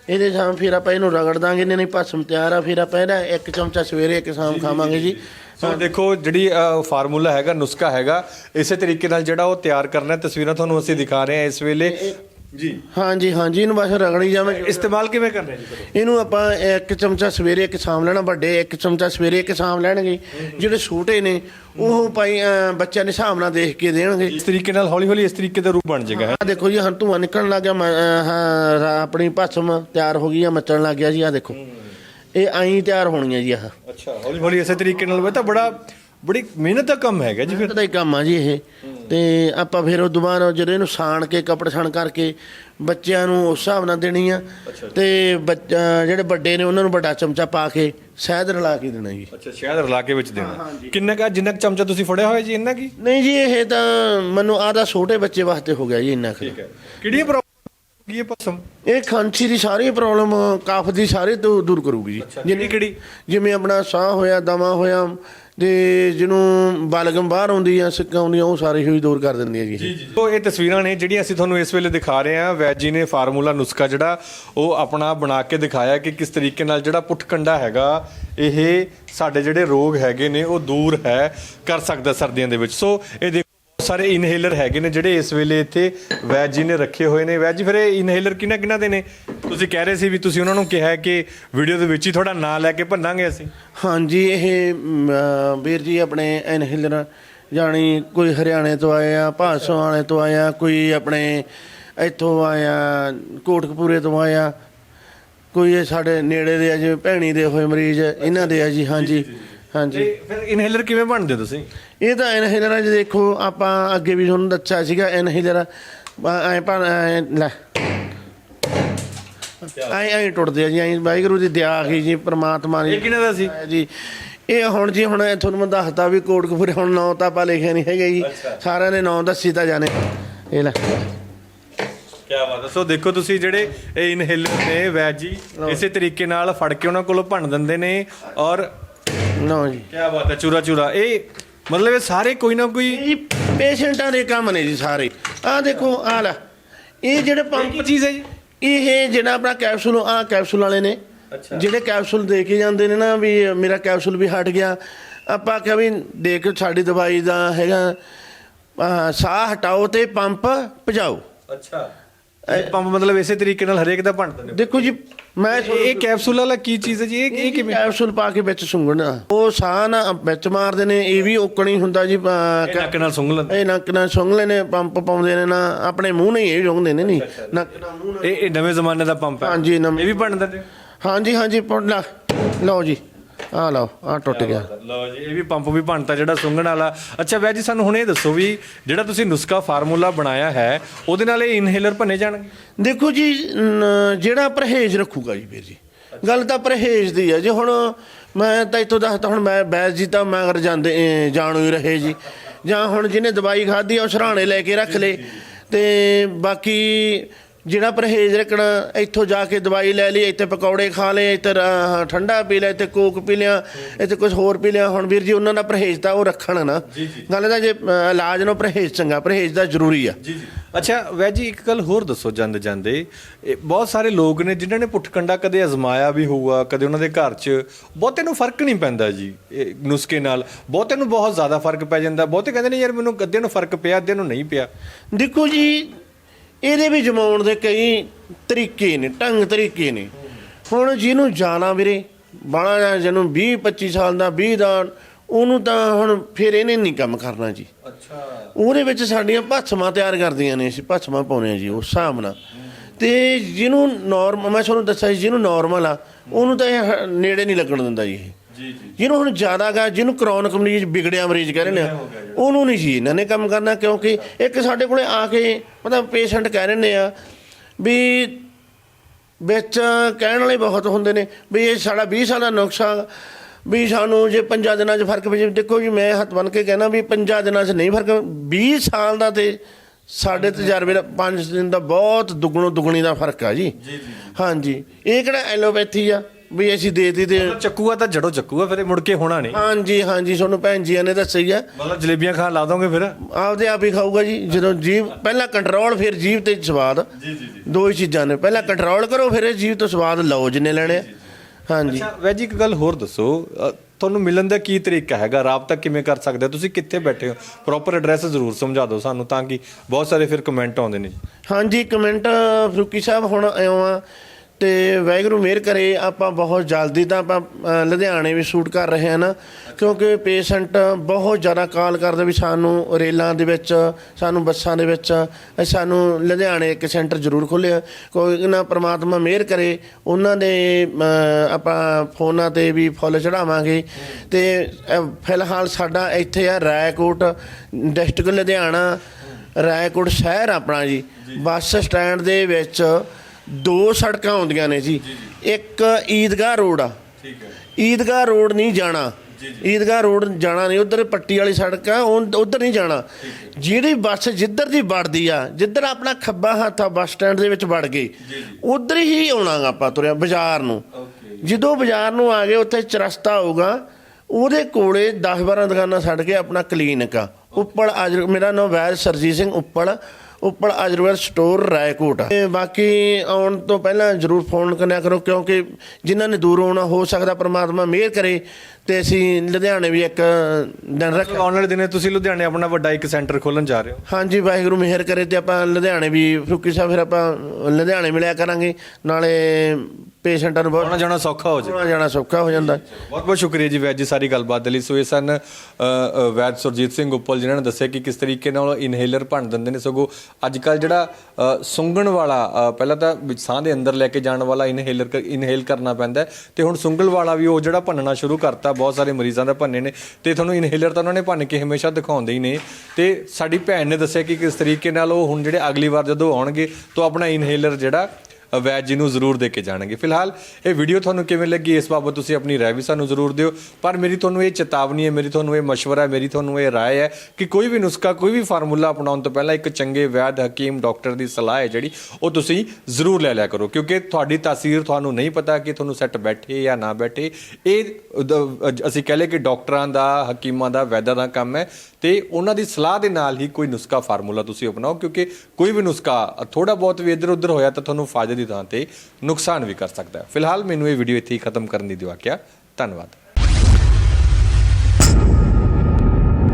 ਇਹਦੇ ਸਾਹਮ ਫਿਰ ਆਪਾਂ ਇਹਨੂੰ ਰਗੜ ਦਾਂਗੇ ਇਹਨੇ ਨਹੀਂ ਪਾਸਮ ਤਿਆਰ ਆ ਫਿਰ ਆਪਾਂ ਇਹਦਾ ਇੱਕ ਚਮਚਾ ਸਵੇਰੇ ਇੱਕ ਸ਼ਾਮ ਖਾਵਾਂਗੇ ਜੀ। ਸੋ ਦੇਖੋ ਜਿਹੜੀ ਫਾਰਮੂਲਾ ਹੈਗਾ ਨੁਸਖਾ ਹੈਗਾ ਇਸੇ ਤਰੀਕੇ ਨਾਲ ਜਿਹੜਾ ਉਹ ਤਿਆਰ ਕਰਨਾ ਹੈ ਤਸਵੀਰਾਂ ਤੁਹਾਨੂੰ ਅਸੀਂ ਦਿਖਾ ਰਹੇ ਹਾਂ ਇਸ ਵੇਲੇ। ਜੀ। ਹਾਂਜੀ ਹਾਂਜੀ ਇਹਨੂੰ ਬਸ ਰਗੜੀ ਜਾਵਾਂਗੇ ਇਸਤੇਮਾਲ ਕਿਵੇਂ ਕਰਨਾ ਹੈ ਜੀ ਫਿਰ? ਇਹਨੂੰ ਆਪਾਂ ਇੱਕ ਚਮਚਾ ਸਵੇਰੇ ਇੱਕ ਸ਼ਾਮ ਲੈਣਾ ਵੱਡੇ ਇੱਕ ਚਮਚਾ ਸਵੇਰੇ ਇੱਕ ਸ਼ਾਮ ਲੈਣਗੇ। ਜਿਹੜੇ ਛੋਟੇ ਨੇ ਉਹ ਭਾਈ ਅਹ, ਬੱਚਿਆਂ ਦੇ ਹਿਸਾਬ ਨਾਲ ਦੇਖ ਕੇ ਦੇਣਗੇ। ਇਸ ਤਰੀਕੇ ਨਾਲ ਹੌਲੀ ਹੌਲੀ ਇਸ ਤਰੀਕੇ ਦਾ ਰੂਪ ਬਣ ਜਾਏਗਾ ਆ ਦੇਖੋ ਜੀ ਹਾਂ ਧੂੰਆਂ ਨਿਕਲਣ ਲੱਗ ਗਿਆ ਮ- ਅਹ, ਹਾਂ, ਰਾ- ਆਪਣੀ ਭਸਮ ਤਿਆਰ ਹੋ ਗਈ ਆ ਮੱਚਣ ਲੱਗ ਗਿਆ ਜੀ ਆ ਦੇਖੋ। ਇਹ ਆਈ ਤਿਆਰ ਹੋਣੀ ਹੈ ਜੀ ਆਹ। ਅੱਛਾ ਹੌਲੀ ਹੌਲੀ ਇਸੇ ਤਰੀਕੇ ਨਾਲ ਹੋਵੇ ਤਾਂ ਬੜਾ ਬੜੀ ਮਿਹਨਤ ਦਾ ਕੰਮ ਹੈਗਾ ਜੀ ਫਿਰ। ਦਾ ਹੀ ਕੰਮ ਆ ਜੀ ਇਹ। ਤੇ ਆਪਾਂ ਫਿਰ ਉਹ ਦੁਬਾਰਾ ਜਦੋਂ ਇਹਨੂੰ ਸਾਣ ਕੇ ਕੱਪੜ ਛਣ ਕਰਕੇ ਬੱਚਿਆਂ ਨੂੰ ਉਸ ਹਿਸਾਬ ਨਾਲ ਦੇਣੀ ਆ। ਤੇ ਬੱਚਾ ਜਿਹੜੇ ਵੱਡੇ ਨੇ ਉਹਨਾਂ ਨੂੰ ਵੱਡਾ ਚਮਚਾ ਪਾ ਕੇ ਸ਼ਹਿਦ ਰਲਾ ਕੇ ਦੇਣਾ ਜੀ। ਅੱਛਾ ਸ਼ਾਇਦ ਰਲਾ ਕੇ ਵਿੱਚ ਦੇਣਾ। ਕਿੰਨਾ ਕਾ ਜਿੰਨਾ ਕੁ ਚਮਚਾ ਤੁਸੀਂ ਫੜਿਆ ਹੋਇਆ ਜੀ ਇੰਨਾ ਕੀ? ਨਹੀਂ ਜੀ ਇਹ ਤਾਂ ਮੈਨੂੰ ਆਦਾ ਛੋਟੇ ਬੱਚੇ ਵਾਸਤੇ ਹੋ ਗਿਆ ਜੀ ਇੰਨਾ ਕੁ ਹੈ। ਕਿਹੜੀ ਪ੍ਰੋਬਲਮ ਕੀ ਹੈ ਪਸਮ ਇਹ ਖਾਂਸੀ ਦੀ ਸਾਰੀ ਪ੍ਰੋਬਲਮ ਕਫ ਦੀ ਸਾਰੀ ਤੋਂ ਦੂਰ ਕਰੂਗੀ ਜੀ। ਜਿੰਨੀ ਕਿਹੜੀ? ਜਿਵੇਂ ਆਪਣਾ ਸਾਹ ਹੋਇਆ ਦਮਾ ਹੋਇਆ ਤੇ ਜਿਹਨੂੰ ਬਲਗਮ ਬਾਹਰ ਆਉਂਦੀ ਆ ਸਿੱਕਾਂ ਆਉਂਦੀਆਂ, ਉਹ ਸਾਰੀ ਹੀ ਦੂਰ ਕਰ ਦਿੰਦੀਆਂ ਹੈ ਜੀ ਇਹ। ਸੋ ਇਹ ਤਸਵੀਰਾਂ ਨੇ ਜਿਹੜੀਆਂ ਅਸੀਂ ਤੁਹਾਨੂੰ ਇਸ ਵੇਲੇ ਦਿਖਾ ਰਹੇ ਹਾਂ। ਵੈਦ ਜੀ ਨੇ ਫਾਰਮੂਲਾ ਨੁਸਖਾ ਜਿਹੜਾ ਉਹ ਆਪਣਾ ਬਣਾ ਕੇ ਦਿਖਾਇਆ ਕਿ ਕਿਸ ਤਰੀਕੇ ਨਾਲ ਜਿਹੜਾ ਪੁੱਠਕੰਡਾ ਹੈਗਾ, ਇਹ ਸਾਡੇ ਜਿਹੜੇ ਰੋਗ ਹੈਗੇ ਨੇ, ਉਹ ਦੂਰ ਹੈ, ਕਰ ਸਕਦਾ ਸਰਦੀਆਂ ਦੇ ਵਿੱਚ। ਸੋ ਇਹ ਦੇਖੋ ਸਾਰੇ ਇਨਹੇਲਰ ਹੈਗੇ ਨੇ ਜਿਹੜੇ ਇਸ ਵੇਲੇ ਇੱਥੇ ਵੈਦ ਜੀ ਨੇ ਰੱਖੇ ਹੋਏ ਨੇ। ਵੈਦ ਜੀ ਫਿਰ ਇਹ ਇਨਹੇਲਰ ਕਿਹਨਾਂ ਕਿਹਨਾਂ ਦੇ ਨੇ? ਤੁਸੀਂ ਕਹਿ ਰਹੇ ਸੀ ਵੀ ਤੁਸੀਂ ਉਹਨਾਂ ਨੂੰ ਕਿਹਾ ਕਿ ਵੀਡੀਓ ਦੇ ਵਿੱਚ ਹੀ ਤੁਹਾਡਾ ਨਾਂ ਲੈ ਕੇ ਭੰਨਾਂਗੇ ਅਸੀਂ। ਹਾਂਜੀ ਇਹ ਵੀਰ ਜੀ ਆਪਣੇ ਇਨਹੇਲਰ ਜਾਣੀ ਕੋਈ ਹਰਿਆਣੇ ਤੋਂ ਆਇਆ ਭਾਸੋਂ ਵਾਲੇ ਤੋਂ ਆਇਆ ਕੋਈ ਆਪਣੇ ਇੱਥੋਂ ਆਇਆ ਕੋਟਕਪੂਰੇ ਤੋਂ ਆਇਆ ਕੋਈ ਇਹ ਸਾਡੇ ਨੇੜੇ ਦੇ ਆ ਜਿਵੇਂ ਭੈਣੀ ਦੇ ਹੋਏ ਮਰੀਜ਼ ਇਹਨਾਂ ਦੇ ਆ ਜੀ ਹਾਂਜੀ। ਹਾਂਜੀ। ਤੇ ਫਿਰ ਇਨਹੇਲਰ ਕਿਵੇਂ ਬਣਦੇ ਤੁਸੀਂ? ਇਹ ਤਾਂ ਇਨਹੇਲਰ ਜੀ ਦੇਖੋ ਆਪਾਂ ਅੱਗੇ ਵੀ ਤੁਹਾਨੂੰ ਦੱਸਿਆ ਸੀਗਾ ਇਨਹੇਲਰ ਐ ਪਰ ਐਂ ਲੈ। ਐ ਐ ਟੁੱਟਦੇ ਆ ਜੀ ਐ ਵਾਹਿਗੁਰੂ ਦੀ ਦਇਆ ਹੀ ਜੀ ਪ੍ਰਮਾਤਮਾ ਦੀ ਇਹ ਕਿਹਨਾਂ ਦਾ ਸੀ? ਹੈ ਜੀ। ਇਹ ਹੁਣ ਜੀ ਹੁਣ ਇਹ ਤੁਹਾਨੂੰ ਮੈਂ ਦੱਸਦਾ ਵੀ ਕੋਟਕਪੂਰੇ ਹੁਣ ਨਾਂ ਤਾਂ ਆਪਾਂ ਲਿਖਿਆ ਨਹੀਂ ਹੈਗਾ ਜੀ। ਸਾਰਿਆਂ ਨੇ ਨਾਂ ਦੱਸੀ ਤਾਂ ਜਾਣੇ। ਇਹ ਲੈ। ਕੀ ਬਾਤ ਹੈ। ਸੋ ਦੇਖੋ ਤੁਸੀਂ ਜਿਹੜੇ ਇਹ ਇਨਹੇਲਰ ਨੇ ਵੈਦ ਜੀ ਇਸੇ ਤਰੀਕੇ ਨਾਲ ਫੜ ਕੇ ਉਹਨਾਂ ਕੋਲੋਂ ਭੰਨ ਦਿੰਦੇ ਨੇ ਔਰ ਨਾ ਜੀ। ਕੀ ਬਾਤ ਹੈ ਚੂਰਾ ਚੂਰਾ। ਇਹ ਮਤਲਬ ਇਹ ਸਾਰੇ ਕੋਈ ਨਾ ਕੋਈ ਇਹ ਪੇਸ਼ੈਂਟਾਂ ਦੇ ਕੰਮ ਨੇ ਜੀ ਸਾਰੇ। ਆਹ ਦੇਖੋ ਆਹ ਲੈ। ਇਹ ਜਿਹੜੇ ਪੰਪ ਕੀ ਚੀਜ਼ ਹੈ ਜੀ। ਇਹ ਜਿਹੜਾ ਆਪਣਾ ਕੈਪਸੂਲ ਆ ਕੈਪਸੂਲ ਵਾਲੇ ਨੇ। ਅੱਛਾ। ਜਿਹੜੇ ਕੈਪਸੂਲ ਦੇ ਕੇ ਜਾਂਦੇ ਨੇ ਨਾ ਵੀ ਮੇਰਾ ਕੈਪਸੂਲ ਵੀ ਹਟ ਗਿਆ। ਆਪਾਂ ਕਿਹਾ ਵੀ ਦੇਖ ਸਾਡੀ ਦਵਾਈ ਦਾ ਹੈਗਾ ਸਾਹ ਹਟਾਓ ਤੇ ਪੰਪ ਭਜਾਓ। ਅੱਛਾ। ਪੰਪ ਮਤਲਬ ਇਸੇ ਤਰੀਕੇ ਨਾਲ ਹਰੇਕ ਦਾ ਭੰਨ ਦਿੰਦੇ। ਦੇਖੋ ਜੀ ਮੈਂ ਇਹ ਇਹ ਕੈਪਸੂਲ ਵਾਲਾ ਕੀ ਚੀਜ਼ ਹੈ ਜੀ? ਇਹ ਇਹ ਕਿਵੇਂ? ਕੈਪਸੂਲ ਪਾ ਕੇ ਵਿੱਚ ਸੁੰਗਣਾ। ਉਹ ਸਾਹ ਨਾ ਵਿੱਚ ਮਾਰਦੇ ਨੇ ਇਹ ਵੀ ਓਕਣੀ ਹੁੰਦਾ ਜੀ ਅਹ, ਇਹ ਨੱਕ ਨਾਲ ਸੁੰਘ ਲੈਂਦੇ ਇਹ ਨੱਕ ਨਾਲ ਸੁੰਘ ਲੈਨੇ ਪੰਪ ਪਾਉਂਦੇ ਨੇ ਨਾ ਆਪਣੇ ਮੂੰਹ ਨਹੀਂ ਇਹ ਸੁੰਘਦੇ ਨੇ ਨਹੀਂ ਨੱਕ ਨਾਲ ਮੂੰਹ ਨਾਲ ਇਹ ਇਹ ਨਵੇਂ ਜ਼ਮਾਨੇ ਦਾ ਪੰਪ ਹੈ। ਹਾਂਜੀ ਨਵੇਂ ਇਹ ਵੀ ਭੰਨ ਦਿੰਦੇ ਹੋ? ਹਾਂਜੀ ਹਾਂਜੀ ਲਓ ਜੀ। ਆ ਲਓ ਆ ਟੁੱਟ ਗਿਆ। ਲਓ ਜੀ ਇਹ ਵੀ ਪੰਪ ਵੀ ਭੰਨਤਾ ਜਿਹੜਾ ਸੁੰਘਣ ਵਾਲਾ। ਅੱਛਾ ਵੈਜ ਜੀ ਸਾਨੂੰ ਹੁਣ ਇਹ ਦੱਸੋ ਵੀ ਜਿਹੜਾ ਤੁਸੀਂ ਨੁਸਖਾ ਫਾਰਮੂਲਾ ਬਣਾਇਆ ਹੈ ਉਹਦੇ ਨਾਲ ਇਹ ਇਨਹੇਲਰ ਭੰਨੇ ਜਾਣਗੇ? ਦੇਖੋ ਜੀ ਨ- ਜਿਹੜਾ ਪਰਹੇਜ਼ ਰੱਖੂਗਾ ਜੀ ਵੀਰ ਜੀ। ਗੱਲ ਤਾਂ ਪਰਹੇਜ਼ ਦੀ ਹੈ ਜੇ ਹੁਣ ਮੈਂ ਤਾਂ ਇਤੋਂ ਦੱਸਦਾ ਹੁਣ ਮੈਂ ਬੈਸ ਜੀ ਤਾਂ ਮਗਰ ਜਾਂਦੇ ਅਹ ਜਾਣੂ ਹੀ ਰਹੇ ਜੀ। ਜਾਂ ਹੁਣ ਜਿਹਨੇ ਦਵਾਈ ਖਾਧੀ ਆ ਉਹ ਸਰਾਣੇ ਲੈ ਕੇ ਰੱਖ ਲੇ। ਤੇ ਬਾਕੀ ਜਿਹੜਾ ਪਰਹੇਜ਼ ਰੱਖਣਾ ਇੱਥੋਂ ਜਾ ਕੇ ਦਵਾਈ ਲੈ ਲਈ ਇੱਥੇ ਪਕੌੜੇ ਖਾ ਲਏ ਇੱਥੇ ਠੰਡਾ ਪੀ ਲਿਆ ਇੱਥੇ ਕੋਕ ਪੀ ਲਿਆ ਇੱਥੇ ਕੁਝ ਹੋਰ ਪੀ ਲਿਆ। ਹੁਣ ਵੀਰ ਜੀ ਉਹਨਾਂ ਦਾ ਪਰਹੇਜ਼ ਤਾਂ ਉਹ ਰੱਖਣ ਨਾ। ਗੱਲ ਤਾਂ ਜੇ ਇਲਾਜ ਨੂੰ ਪਰਹੇਜ਼ ਚੰਗਾ ਪਰਹੇਜ਼ ਦਾ ਜ਼ਰੂਰੀ ਆ। ਜੀ ਜੀ। ਅੱਛਾ ਵੈਜ ਜੀ ਇੱਕ ਗੱਲ ਹੋਰ ਦੱਸੋ ਜਾਂਦੇ ਜਾਂਦੇ ਇਹ ਬਹੁਤ ਸਾਰੇ ਲੋਕ ਨੇ ਜਿਨ੍ਹਾਂ ਨੇ ਪੁੱਠਕੰਡਾ ਕਦੇ ਅਜ਼ਮਾਇਆ ਵੀ ਹੋਊਗਾ ਕਦੇ ਉਹਨਾਂ ਦੇ ਘਰ 'ਚ। ਬਹੁਤੇ ਨੂੰ ਫ਼ਰਕ ਨਹੀਂ ਪੈਂਦਾ ਜੀ ਇਹ ਨੁਸਖੇ ਨਾਲ। ਬਹੁਤੇ ਨੂੰ ਬਹੁਤ ਜ਼ਿਆਦਾ ਫ਼ਰਕ ਪੈ ਜਾਂਦਾ। ਬਹੁਤੇ ਕਹਿੰਦੇ ਨੇ ਯਾਰ ਮੈਨੂੰ ਅੱਧੇ ਨੂੰ ਫ਼ਰਕ ਪਿਆ ਅੱਧੇ ਨੂੰ ਨਹੀਂ ਪਿਆ। ਦੇਖੋ ਜੀ ਇਹਦੇ ਵੀ ਜਮਾਉਣ ਦੇ ਕਈ ਤਰੀਕੇ ਨੇ ਢੰਗ ਤਰੀਕੇ ਨੇ। ਹੁਣ ਜਿਹਨੂੰ ਜਾਣਾ ਵੀਰੇ ਬਾਣਾ ਜਿਹਨੂੰ 20 25 ਸਾਲ ਦਾ 20 ਦਾ ਉਹਨੂੰ ਤਾਂ ਹੁਣ ਫਿਰ ਇਹਨੇ ਨਹੀਂ ਕੰਮ ਕਰਨਾ ਜੀ। ਅੱਛਾ। ਉਹਦੇ ਵਿੱਚ ਸਾਡੀਆਂ ਭਸਮਾਂ ਤਿਆਰ ਕਰਦੀਆਂ ਨੇ ਅਸੀਂ ਭਸਮਾਂ ਪਾਉਨੇ ਆ ਜੀ ਉਸ ਹਿਸਾਬ ਨਾਲ। ਤੇ ਜਿਹਨੂੰ ਨਾਰਮਲ ਮੈਂ ਤੁਹਾਨੂੰ ਦੱਸਿਆ ਜਿਹਨੂੰ ਨਾਰਮਲ ਆ ਉਹਨੂੰ ਤਾਂ ਇਹ ਨੇੜੇ ਨਹੀਂ ਲੱਗਣ ਦਿੰਦਾ ਜੀ ਇਹ। ਜਿਹਨੂੰ ਹੁਣ ਜ਼ਿਆਦਾ ਗਾ ਜਿਹਨੂੰ ਕ੍ਰੋਨਿਕ ਮਰੀਜ਼ ਵਿਗੜਿਆ ਮਰੀਜ਼ ਕਹਿ ਰਹੇ ਨੇ ਉਹਨੂੰ ਨਹੀਂ ਜੀ ਇਹਨਾਂ ਨੇ ਕੰਮ ਕਰਨਾ ਕਿਉਂਕਿ ਇੱਕ ਸਾਡੇ ਕੋਲੇ ਆ ਕੇ ਮਤਲਬ ਪੇਸ਼ੈਂਟ ਕਹਿ ਰਹੇ ਨੇ ਆ ਵੀ ਵਿੱਚ ਕਹਿਣ ਵਾਲੇ ਬਹੁਤ ਹੁੰਦੇ ਨੇ ਵੀ ਇਹ ਸਾਡਾ 20 ਸਾਲ ਦਾ ਨੁਕਸਾ ਵੀ ਸਾਨੂੰ ਜੇ ਪੰਜਾਂ ਦਿਨਾਂ 'ਚ ਫ਼ਰਕ ਪੈ ਜੇ ਦੇਖੋ ਜੀ ਮੈਂ ਹੱਥ ਬੰਨ ਕੇ ਕਹਿਣਾ ਵੀ ਪੰਜਾਂ ਦਿਨਾਂ 'ਚ ਨਹੀਂ ਫ਼ਰਕ 20 ਸਾਲ ਦਾ ਤੇ ਸਾਡੇ ਤਜਰਬੇ ਦਾ 5 ਦਿਨ ਦਾ ਬਹੁਤ ਦੁੱਗਣੋ ਦੁੱਗਣੀ ਦਾ ਫ਼ਰਕ ਆ ਜੀ। ਹਾਂਜੀ ਇਹ ਕਿਹੜਾ ਐਲੋਪੈਥੀ ਆ? ਵੀ ਅਸੀਂ ਦੇ ਦਿੱਤੀ ਤੇ ਚੱਕੂਗਾ ਤਾਂ ਜੜੋ ਚੱਕੂਗਾ ਫਿਰ ਇਹ ਮੁੜ ਕੇ ਹੋਣਾ ਨਹੀਂ। ਹਾਂਜੀ ਹਾਂਜੀ ਤੁਹਾਨੂੰ ਭੈਣ ਜੀਆਂ ਨੇ ਦੱਸਿਆ ਹੀ ਆ। ਮਤਲਬ ਜਲੇਬੀਆਂ ਖਾਣ ਲਾ ਦੋਗੇ ਫਿਰ? ਆਪਦੇ ਆਪ ਹੀ ਖਾਊਗਾ ਜੀ ਜਦੋਂ ਜੀਵ ਪਹਿਲਾਂ ਕੰਟਰੋਲ ਫਿਰ ਜੀਵ ਤੇ ਸਵਾਦ। ਜੀ ਜੀ ਜੀ। ਦੋ ਹੀ ਚੀਜ਼ਾਂ ਨੇ। ਪਹਿਲਾਂ ਕੰਟਰੋਲ ਕਰੋ ਫਿਰ ਇਹ ਜੀਵ ਤੋਂ ਸਵਾਦ ਲਓ ਜਿੰਨੇ ਲੈਣੇ ਆ। ਹਾਂਜੀ। ਅੱਛਾ ਵੈਜ ਇੱਕ ਗੱਲ ਹੋਰ ਦੱਸੋ। ਅ, ਤੁਹਾਨੂੰ ਮਿਲਣ ਦਾ ਕੀ ਤਰੀਕਾ ਹੈਗਾ? ਰਾਬਤਾ ਕਿਵੇਂ ਕਰ ਸਕਦੇ ਹੋ? ਤੁਸੀਂ ਕਿੱਥੇ ਬੈਠੇ ਹੋ? ਪ੍ਰੋਪਰ ਐਡਰੈਸ ਜ਼ਰੂਰ ਸਮਝਾ ਦਿਓ ਸਾਨੂੰ ਤਾਂ ਕਿ ਬਹੁਤ ਸਾਰੇ ਫਿਰ ਕਮੈਂਟ ਆਉਂਦੇ ਨੇ ਜੀ। ਹਾਂਜੀ ਕਮੈਂਟ ਫਰੂਕੀ ਸਾਹਿਬ ਹੁਣ ਆਇਓ ਆ। ਤੇ ਵੈਗਰੂ ਮੇਰ ਕਰੇ ਆਪਾਂ ਬਹੁਤ ਜਲਦੀ ਤਾਂ ਆਪਾਂ ਲੁਧਿਆਣੇ ਵੀ ਸ਼ੂਟ ਕਰ ਰਹੇ ਹਾਂ ਨਾ ਕਿਉਂਕਿ ਪੇਸ਼ੈਂਟ ਬਹੁਤ ਜ਼ਿਆਦਾ ਕਾਲ ਕਰਦੇ ਵੀ ਸਾਨੂੰ ਰੇਲਾਂ ਦੇ ਵਿੱਚ ਸਾਨੂੰ ਬੱਸਾਂ ਦੇ ਵਿੱਚ ਸਾਨੂੰ ਲੁਧਿਆਣੇ ਇੱਕ ਸੈਂਟਰ ਜ਼ਰੂਰ ਖੋਲ੍ਹਿਆ ਕੋਈ ਨਾ ਪ੍ਰਮਾਤਮਾ ਮਿਹਰ ਕਰੇ ਉਹਨਾਂ ਦੇ ਆਪਾਂ ਫੋਨਾਂ ਤੇ ਵੀ ਫੁੱਲ ਚੜਾਵਾਂਗੇ ਤੇ ਫਿਲਹਾਲ ਸਾਡਾ ਇੱਥੇ ਆ ਰਾਏਕੋਟ ਡਿਸਟ੍ਰਿਕਟ ਲੁਧਿਆਣਾ ਰਾਏਕੋਟ ਸ਼ਹਿਰ ਆਪਣਾ ਜੀ। ਬੱਸ ਸਟੈਂਡ ਦੇ ਵਿੱਚ ਦੋ ਸੜਕਾਂ ਆਉਂਦੀਆਂ ਨੇ ਜੀ। ਇੱਕ ਈਦਗਾਹ ਰੋਡ ਆ। ਠੀਕ ਹੈ। ਈਦਗਾਹ ਰੋਡ ਨਹੀਂ ਜਾਣਾ। ਈਦਗਾਹ ਰੋਡ ਜਾਣਾ ਨਹੀਂ ਉਧਰ ਪੱਟੀ ਵਾਲੀ ਸੜਕ ਆ ਉਧਰ ਨਹੀਂ ਜਾਣਾ। ਜਿਹੜੀ ਬੱਸ ਜਿੱਧਰ ਦੀ ਵੜਦੀ ਆ ਜਿੱਧਰ ਆਪਣਾ ਖੱਬਾ ਹੱਥ ਆ ਬੱਸ ਸਟੈਂਡ ਦੇ ਵਿੱਚ ਵੜ ਗਈ ਉਧਰ ਹੀ ਆਉਣਾ ਗਾ ਆਪਾਂ ਤੁਰਿਆ ਬਾਜ਼ਾਰ ਨੂੰ। ਜਦੋਂ ਬਾਜ਼ਾਰ ਨੂੰ ਆ ਗਏ ਉੱਥੇ ਚਰਸਤਾ ਹੋਊਗਾ ਉਹਦੇ ਕੋਲੇ 10 12 ਦੁਕਾਨਾਂ ਛੱਡ ਕੇ ਆਪਣਾ ਕਲੀਨਿਕ ਆ। ਉੱਪਲ ਆਜਰ ਮੇਰਾ ਨਾਮ ਵੈਦ ਸਰਜੀਤ ਸਿੰਘ ਉੱਪਲ ਉੱਪਲ ਆਯੁਰਵੈਦ ਸਟੋਰ ਰਾਏਕੋਟ ਆ। ਤੇ ਬਾਕੀ ਆਉਣ ਤੋਂ ਪਹਿਲਾਂ ਜਰੂਰ ਫੋਨ ਕਰਨਿਆ ਕਰੋ ਕਿਉਂਕਿ ਜਿਨ੍ਹਾਂ ਨੇ ਦੂਰ ਆਉਣਾ ਹੋ ਸਕਦਾ ਪ੍ਰਮਾਤਮਾ ਮਿਹਰ ਕਰੇ ਤੇ ਅਸੀਂ ਲੁਧਿਆਣੇ ਵੀ ਇੱਕ ਦਿਨ ਰੱਖ ਆਉਣ ਵਾਲੇ ਦਿਨੇ ਤੁਸੀਂ ਲੁਧਿਆਣੇ ਆਪਣਾ ਵੱਡਾ ਇੱਕ ਸੈਂਟਰ ਖੋਲਣ ਜਾ ਰਹੇ ਹੋ ਹਾਂਜੀ ਵਾਹਿਗੁਰੂ ਮਿਹਰ ਕਰੇ ਤੇ ਆਪਾਂ ਲੁਧਿਆਣੇ ਵੀ ਫਰੂਕੀ ਸਾਹਿਬ ਫਿਰ ਆਪਾਂ ਲੁਧਿਆਣੇ ਮਿਲਿਆ ਕਰਾਂਗੇ ਨਾਲੇ ਪੇਸ਼ੈਂਟਾਂ ਨੂੰ ਬਹੁਤ ਆਉਣਾ ਜਾਣਾ ਸੌਖਾ ਹੋ ਜਾਏ। ਆਉਣਾ ਜਾਣਾ ਸੌਖਾ ਹੋ ਜਾਂਦਾ। ਬਹੁਤ ਬਹੁਤ ਸ਼ੁਕਰੀਆ ਜੀ ਵੈਦ ਜੀ ਸਾਰੀ ਗੱਲਬਾਤ ਦੇ ਲਈ। ਸੋ ਇਹ ਸਨ ਅ, ਅ, ਵੈਦ ਸੁਰਜੀਤ ਸਿੰਘ ਉੱਪਲ ਜਿਨ੍ਹਾਂ ਨੇ ਦੱਸਿਆ ਕਿ ਕਿਸ ਤਰੀਕੇ ਨਾਲ ਇਨਹੇਲਰ ਭੰਨ ਦਿੰਦੇ ਨੇ। ਸਗੋਂ ਅੱਜ ਕੱਲ ਜਿਹੜਾ ਅ, ਸੁੰਘਣ ਵਾਲਾ ਅ, ਪਹਿਲਾਂ ਤਾਂ ਵਿੱਚ ਸਾਹ ਦੇ ਅੰਦਰ ਲੈ ਕੇ ਜਾਣ ਵਾਲਾ ਇਨਹੇਲਰ ਇਨਹੇਲ ਕਰਨਾ ਪੈਂਦਾ ਹੈ। ਤੇ ਹੁਣ ਸੁੰਘਣ ਵਾਲਾ ਵੀ ਉਹ ਜਿਹੜਾ ਭੰਨਣਾ ਸ਼ੁਰੂ ਕਰਤਾ ਬਹੁਤ ਸਾਰੇ ਮਰੀਜ਼ਾਂ ਦਾ ਭੰਨੇ ਨੇ। ਤੇ ਤੁਹਾਨੂੰ ਇਨਹੇਲਰ ਤਾਂ ਉਹਨਾਂ ਨੇ ਭੰਨ ਕੇ ਹਮੇਸ਼ਾ ਦਿਖਾਉਂਦੇ ਹੀ ਨੇ। ਤੇ ਸਾਡੀ ਭੈਣ ਨੇ ਦੱਸਿਆ ਕਿ ਕਿਸ ਤਰੀਕੇ ਨਾਲ ਉਹ ਹੁਣ ਜਿਹੜੇ ਅਗਲੀ ਵਾਰ ਜਦੋਂ ਆਉਣਗੇ ਤਾਂ ਆਪਣਾ ਇਨਹੇਲਰ ਜਿਹੜਾ ਵੈਜ ਜੀ ਨੂੰ ਜ਼ਰੂਰ ਦੇ ਕੇ ਜਾਣਗੇ ਫਿਲਹਾਲ ਇਹ ਵੀਡੀਓ ਤੁਹਾਨੂੰ ਕਿਵੇਂ ਲੱਗੀ ਇਸ ਬਾਬਤ ਤੁਸੀਂ ਆਪਣੀ ਰਾਏ ਵੀ ਸਾਨੂੰ ਜ਼ਰੂਰ ਦਿਓ ਪਰ ਮੇਰੀ ਤੁਹਾਨੂੰ ਇਹ ਚੇਤਾਵਨੀ ਹੈ ਮੇਰੀ ਤੁਹਾਨੂੰ ਇਹ مشورہ ਹੈ ਮੇਰੀ ਤੁਹਾਨੂੰ ਇਹ ਰਾਏ ਹੈ ਕਿ ਕੋਈ ਵੀ ਨੁਸਖਾ ਕੋਈ ਵੀ ਫਾਰਮੂਲਾ ਅਪਣਾਉਣ ਤੋਂ ਪਹਿਲਾਂ ਇੱਕ ਚੰਗੇ ਵੈਦ ਹਕੀਮ ਡਾਕਟਰ ਦੀ ਸਲਾਹ ਹੈ ਜਿਹੜੀ ਉਹ ਤੁਸੀਂ ਜ਼ਰੂਰ ਲੈ ਲਿਆ ਕਰੋ ਕਿਉਂਕਿ ਤੁਹਾਡੀ ਤਾਸੀਰ ਤੁਹਾਨੂੰ ਨਹੀਂ ਪਤਾ ਕਿ ਤੁਹਾਨੂੰ ਸੈੱਟ ਬੈਠੇ ਜਾਂ ਨਾ ਬੈਠੇ ਇਹ ਦ- ਅਸੀਂ ਕਹ ਲਏ ਕਿ ਡਾਕਟਰਾਂ ਦਾ ਹਕੀਮਾਂ ਦਾ ਵੈਦਾਂ ਦਾ ਕੰਮ ਹੈ ਤੇ ਉਹਨਾਂ ਦੀ ਸਲਾਹ ਦੇ ਨਾਲ ਹੀ ਕੋਈ ਨੁਸਖਾ ਫਾਰਮੂਲਾ ਤੁਸੀਂ ਅਪਣਾਓ, ਕਿਉਂਕਿ ਕੋਈ ਵੀ ਨੁਸਖਾ ਥੋੜਾ ਬਹੁਤ ਵੀ ਇੱਧਰ ਉੱਧਰ ਹੋਇਆ ਤਾਂ ਤੁਹਾਨੂੰ ਫਾਇਦੇ ਦੀ ਥਾਂ ਤੇ ਨੁਕਸਾਨ ਵੀ ਕਰ ਸਕਦਾ ਹੈ। ਫਿਲਹਾਲ ਮੈਨੂੰ ਇਹ ਵੀਡੀਓ ਇੱਥੇ ਹੀ ਖਤਮ ਕਰਨ ਦੀ ਦਿਵਾ ਧੰਨਵਾਦ।